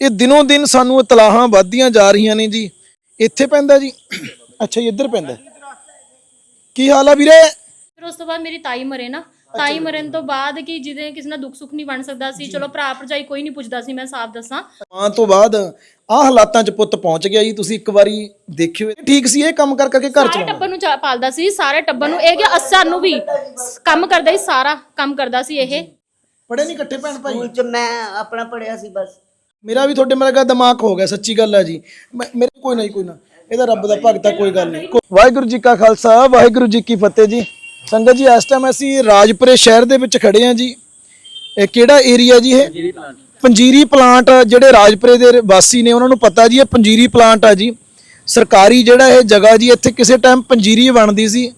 ਇਹ ਦਿਨੋਂ ਦਿਨ ਸਾਨੂੰ ਇਤਲਾਹਾਂ ਵੱਧਦੀਆਂ ਜਾ ਰਹੀਆਂ ਨੇ ਜੀ। ਇੱਥੇ ਪੈਂਦਾ ਜੀ। ਅੱਛਾ ਜੀ ਇੱਧਰ ਪੈਂਦਾ। ਕੀ ਹਾਲ ਆ ਵੀਰੇ? ਫਿਰ ਉਸ ਤੋਂ ਬਾਅਦ ਮੇਰੀ ਤਾਈ ਮਰੇ ਨਾ। ਤਾਈ ਮਰਨ ਤੋਂ ਬਾਅਦ ਕਿ ਜਿਹਦੇ ਕਿਸੇ ਨਾਲ ਦੁੱਖ ਸੁੱਖ ਨਹੀਂ ਬਣ ਸਕਦਾ ਸੀ। ਚਲੋ ਭਰਾ ਭਰਜਾਈ ਕੋਈ ਨਹੀਂ ਪੁੱਛਦਾ ਸੀ ਮੈਂ ਸਾਫ਼ ਦੱਸਾਂ। ਮਾਂ ਤੋਂ ਬਾਅਦ ਆਹ ਹਾਲਾਤਾਂ 'ਚ ਪੁੱਤ ਪਹੁੰਚ ਗਿਆ ਜੀ। ਤੁਸੀਂ ਇੱਕ ਵਾਰੀ ਦੇਖਿਓ ਠੀਕ ਸੀ ਇਹ ਕੰਮ ਕਰ ਕਰਕੇ ਘਰ ਸਾਰੇ ਚਲਾਉਣਾ? ਟੱਬਰ ਨੂੰ ਚਾ- ਪਾਲਦਾ ਸੀ ਸਾਰੇ ਟੱਬਰ ਨੂੰ। ਇਹ ਕਿ ਅਸਾਂ ਨੂੰ ਵੀ। ਕੰਮ ਕਰਦਾ ਸੀ ਸਾਰਾ ਕੰਮ ਕਰਦਾ ਸੀ ਇਹ। ਪੜੇ ਨਹੀਂ ਇਕੱਠੇ ਭੈਣ ਭਾਈ? ਸਕੂਲ ਚ ਮੈਂ ਆਪਣਾ ਪੜਿਆ ਸੀ ਬਸ। ਮੇਰਾ ਵੀ ਤੁਹਾਡੇ ਮਰਗਾ ਦਿਮਾਗ ਹੋ ਗਿਆ ਸੱਚੀ ਗੱਲ ਹੈ ਜੀ। ਮੈਂ- ਮੇਰੇ ਕੋਈ ਨਹੀਂ ਕੋਈ ਨਾ। ਇਹਦਾ ਰੱਬ ਦਾ ਭਗਤ ਆ ਕੋਈ ਗੱਲ ਨਹੀਂ। ਵਾਹਿਗੁਰੂ ਜੀ ਕਾ ਖਾਲਸਾ ਵਾਹਿਗੁਰੂ ਜੀ ਕੀ ਫਤਿਹ ਜੀ। ਸੰਗਤ ਜੀ ਇਸ ਟਾਈਮ ਅਸੀਂ ਰਾਜਪੁਰੇ ਸ਼ਹਿਰ ਦੇ ਵਿੱਚ ਖੜੇ ਹਾਂ ਜੀ। ਇਹ ਕਿਹੜਾ ਏਰੀਆ ਜੀ ਇਹ? ਪੰਜੀਰੀ ਪਲਾਂਟ ਜਿਹੜੇ ਰਾਜਪੁਰੇ ਦੇ ਵਾਸੀ ਨੇ ਉਹਨਾਂ ਨੂੰ ਪਤਾ ਜੀ ਇਹ ਪੰਜੀਰੀ ਪਲਾਂਟ ਆ ਜੀ। ਸਰਕਾਰੀ ਜਿਹੜਾ ਇਹ ਜਗ੍ਹਾ ਜੀ ਇੱਥੇ ਕਿਸੇ ਟਾਈਮ ਪੰਜੀਰੀ ਬਣਦੀ ਸੀ।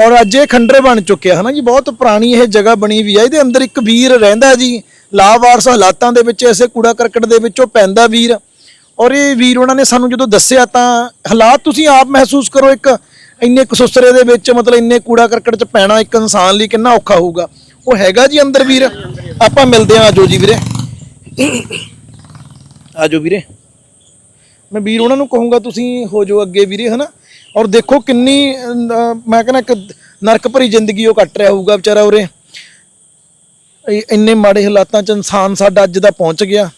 ਔਰ ਅੱਜ ਇਹ ਖੰਡਰ ਬਣ ਚੁੱਕਿਆ ਹੈ ਨਾ ਜੀ? ਬਹੁਤ ਪੁਰਾਣੀ ਇਹ ਜਗ੍ਹਾ ਬਣੀ ਵੀ ਹੈ ਇਹਦੇ ਅੰਦਰ ਇੱਕ ਵੀਰ ਰਹਿੰਦਾ ਜੀ। ਲਾਵਾਰਸ ਹਾਲਾਤਾਂ ਦੇ ਵਿੱਚ, ਐਸੇ ਕੂੜਾ ਕਰਕਟ ਦੇ ਵਿੱਚੋਂ ਪੈਂਦਾ ਵੀਰ। ਔਰ ਇਹ ਵੀਰ ਉਹਨਾਂ ਨੇ ਸਾਨੂੰ ਜਦੋਂ ਦੱਸਿਆ ਤਾਂ ਹਾਲਾਤ ਤੁਸੀਂ ਆਪ ਮਹਿਸੂਸ ਕਰੋ ਇੱਕ, ਇੰਨੇ ਕਸੁਸਰੇ ਦੇ ਵਿੱਚ, ਮਤਲਬ ਇੰਨੇ ਕੂੜਾ ਕਰਕਟ 'ਚ ਪੈਣਾ ਇੱਕ ਇਨਸਾਨ ਲਈ ਕਿੰਨਾ ਔਖਾ ਹੋਊਗਾ। ਉਹ ਹੈਗਾ ਜੀ ਅੰਦਰ ਵੀਰ। ਆਪਾਂ ਮਿਲਦੇ ਹਾਂ, ਆਜੋ ਜੀ ਵੀਰੇ। ਆਜੋ ਵੀਰੇ। ਮੈਂ ਵੀਰ ਉਹਨਾਂ ਨੂੰ ਕਹੂੰਗਾ ਤੁਸੀਂ ਹੋ ਜਾਓ ਅੱਗੇ ਵੀਰੇ, ਹਨਾ? ਔਰ ਦੇਖੋ ਕਿੰਨੀ ਮੈਂ ਕਹਿੰਦਾ ਇੱਕ ਨਰਕ ਭਰੀ ਜ਼ਿੰਦਗੀ ਉਹ ਕੱਟ ਰਿਹਾ ਹੋਊਗਾ ਵਿਚਾਰਾ ਉਰੇ। ਇੰਨੇ ਮਾੜੇ ਹਾਲਾਤਾਂ 'ਚ ਇਨਸਾਨ ਸਾਡਾ ਅੱਜ ਦਾ ਪਹੁੰਚ ਗਿਆ।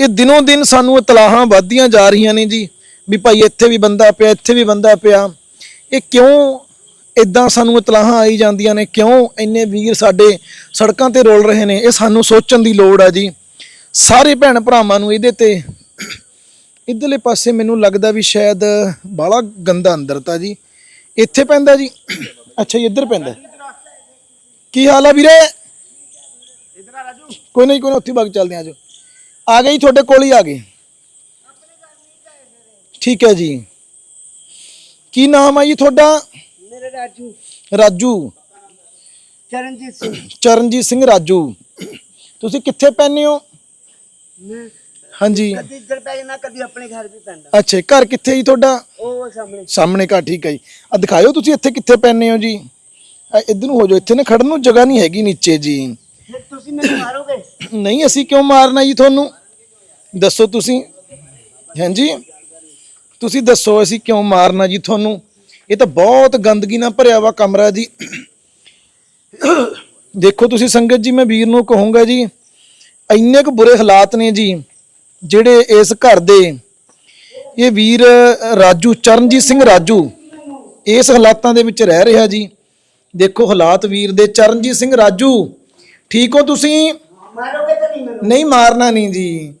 ਇਹ ਦਿਨੋਂ ਦਿਨ ਸਾਨੂੰ ਇਤਲਾਹਾਂ ਵੱਧਦੀਆਂ ਜਾ ਰਹੀਆਂ ਨੇ ਜੀ, ਵੀ ਭਾਈ ਇੱਥੇ ਵੀ ਬੰਦਾ ਪਿਆ, ਇੱਥੇ ਵੀ ਬੰਦਾ ਪਿਆ। ਇਹ ਕਿਉਂ ਇਦਾਂ ਸਾਨੂੰ ਇਤਲਾਹਾਂ ਆਈ ਜਾਂਦੀਆਂ ਨੇ? ਕਿਉਂ ਇੰਨੇ ਵੀਰ ਸਾਡੇ ਸੜਕਾਂ ਤੇ ਰੋਲ ਰਹੇ ਨੇ? ਇਹ ਸਾਨੂੰ ਸੋਚਣ ਦੀ ਲੋੜ ਆ ਜੀ। ਸਾਰੇ ਭੈਣ ਭਰਾਵਾਂ ਨੂੰ ਇਹਦੇ ਤੇ ਇਧਰਲੇ ਪਾਸੇ ਮੈਨੂੰ ਲੱਗਦਾ ਵੀ ਸ਼ਾਇਦ ਬਾਲਾ ਗੰਦਾ ਅੰਦਰ ਤਾਂ ਜੀ। ਇੱਥੇ ਪੈਂਦਾ ਜੀ। ਅੱਛਾ ਜੀ, ਇੱਧਰ ਪੈਂਦਾ। ਕੀ ਹਾਲ ਆ ਵੀਰੇ? ਕੋਈ ਨਹੀਂ ਕੋਈ ਉੱਥੇ ਬਾਗ ਚੱਲਦੇ ਆ ਜੋ ਆ ਜੀ ਤੁਹਾਡੇ ਕੋਲ ਹੀ ਆ ਗਏ। ਠੀਕ ਹੈ ਜੀ। ਕੀ ਨਾਮ ਆ ਜੀ ਤੁਹਾਡਾ? ਮੇਰੇ ਰਾਜੂ। ਰਾਜੂ। ਚਰਨਜੀਤ ਸਿੰਘ। ਚਰਨਜੀਤ ਸਿੰਘ ਰਾਜੂ। ਤੁਸੀਂ ਕਿੱਥੇ ਪੈਂਦੇ ਹੋ? ਮੈਂ ਹਾਂਜੀ। ਕਦੀ ਇੱਧਰ ਪੈ ਜਾਣਾ ਕਦੀ ਆਪਣੇ ਘਰ ਵੀ ਪੈਂਦਾ। ਅੱਛਾ ਘਰ ਕਿੱਥੇ ਜੀ ਤੁਹਾਡਾ? ਉਹ ਸਾਹਮਣੇ। ਸਾਹਮਣੇ ਘਰ ਠੀਕ ਹੈ ਜੀ। ਆ ਦਿਖਾਇਓ ਤੁਸੀਂ ਇੱਥੇ ਕਿੱਥੇ ਪੈਂਦੇ ਹੋ ਜੀ। ਇੱਧਰ ਨੂੰ ਹੋ ਜਾਓ ਇੱਥੇ ਨਾ ਖੜਨ ਨੂੰ ਜਗ੍ਹਾ ਨਹੀਂ ਹੈਗੀ ਨੀਚੇ ਜੀ। ਫਿਰ ਤੁਸੀਂ ਮੈਨੂੰ ਮਾਰੋਗੇ? ਨਹੀਂ, ਅਸੀਂ ਕਿਉਂ ਮਾਰਨਾ ਜੀ ਤੁਹਾਨੂੰ? ਦੱਸੋ ਤੁਸੀਂ। ਹਾਂਜੀ? ਤੁਸੀਂ ਦੱਸੋ ਅਸੀਂ ਕਿਉਂ ਮਾਰਨਾ ਜੀ ਤੁਹਾਨੂੰ? ਇਹ ਤਾਂ ਬਹੁਤ ਗੰਦਗੀ ਨਾਲ ਭਰਿਆ ਵਾ ਕਮਰਾ ਜੀ। ਦੇਖੋ ਤੁਸੀਂ ਸੰਗਤ ਜੀ, ਮੈਂ ਵੀਰ ਨੂੰ ਕਹੂੰਗਾ ਜੀ, ਇੰਨੇ ਕੁ ਬੁਰੇ ਹਾਲਾਤ ਨੇ ਜੀ, ਜਿਹੜੇ ਇਸ ਘਰ ਦੇ। ਇਹ ਵੀਰ ਰਾਜੂ, ਚਰਨਜੀਤ ਸਿੰਘ ਰਾਜੂ, ਇਸ ਹਾਲਾਤਾਂ ਦੇ ਵਿੱਚ ਰਹਿ ਰਿਹਾ ਜੀ। ਦੇਖੋ ਹਾਲਾਤ ਵੀਰ ਦੇ, ਚਰਨਜੀਤ ਸਿੰਘ ਰਾਜੂ। ਠੀਕ ਹੋ ਤੁਸੀਂ? ਮਾਰੋਗੇ ਤਾਂ ਨਹੀਂ ਮੈਨੂੰ? ਨਹੀਂ ਮਾਰਨਾ ਨਹੀਂ ਜੀ।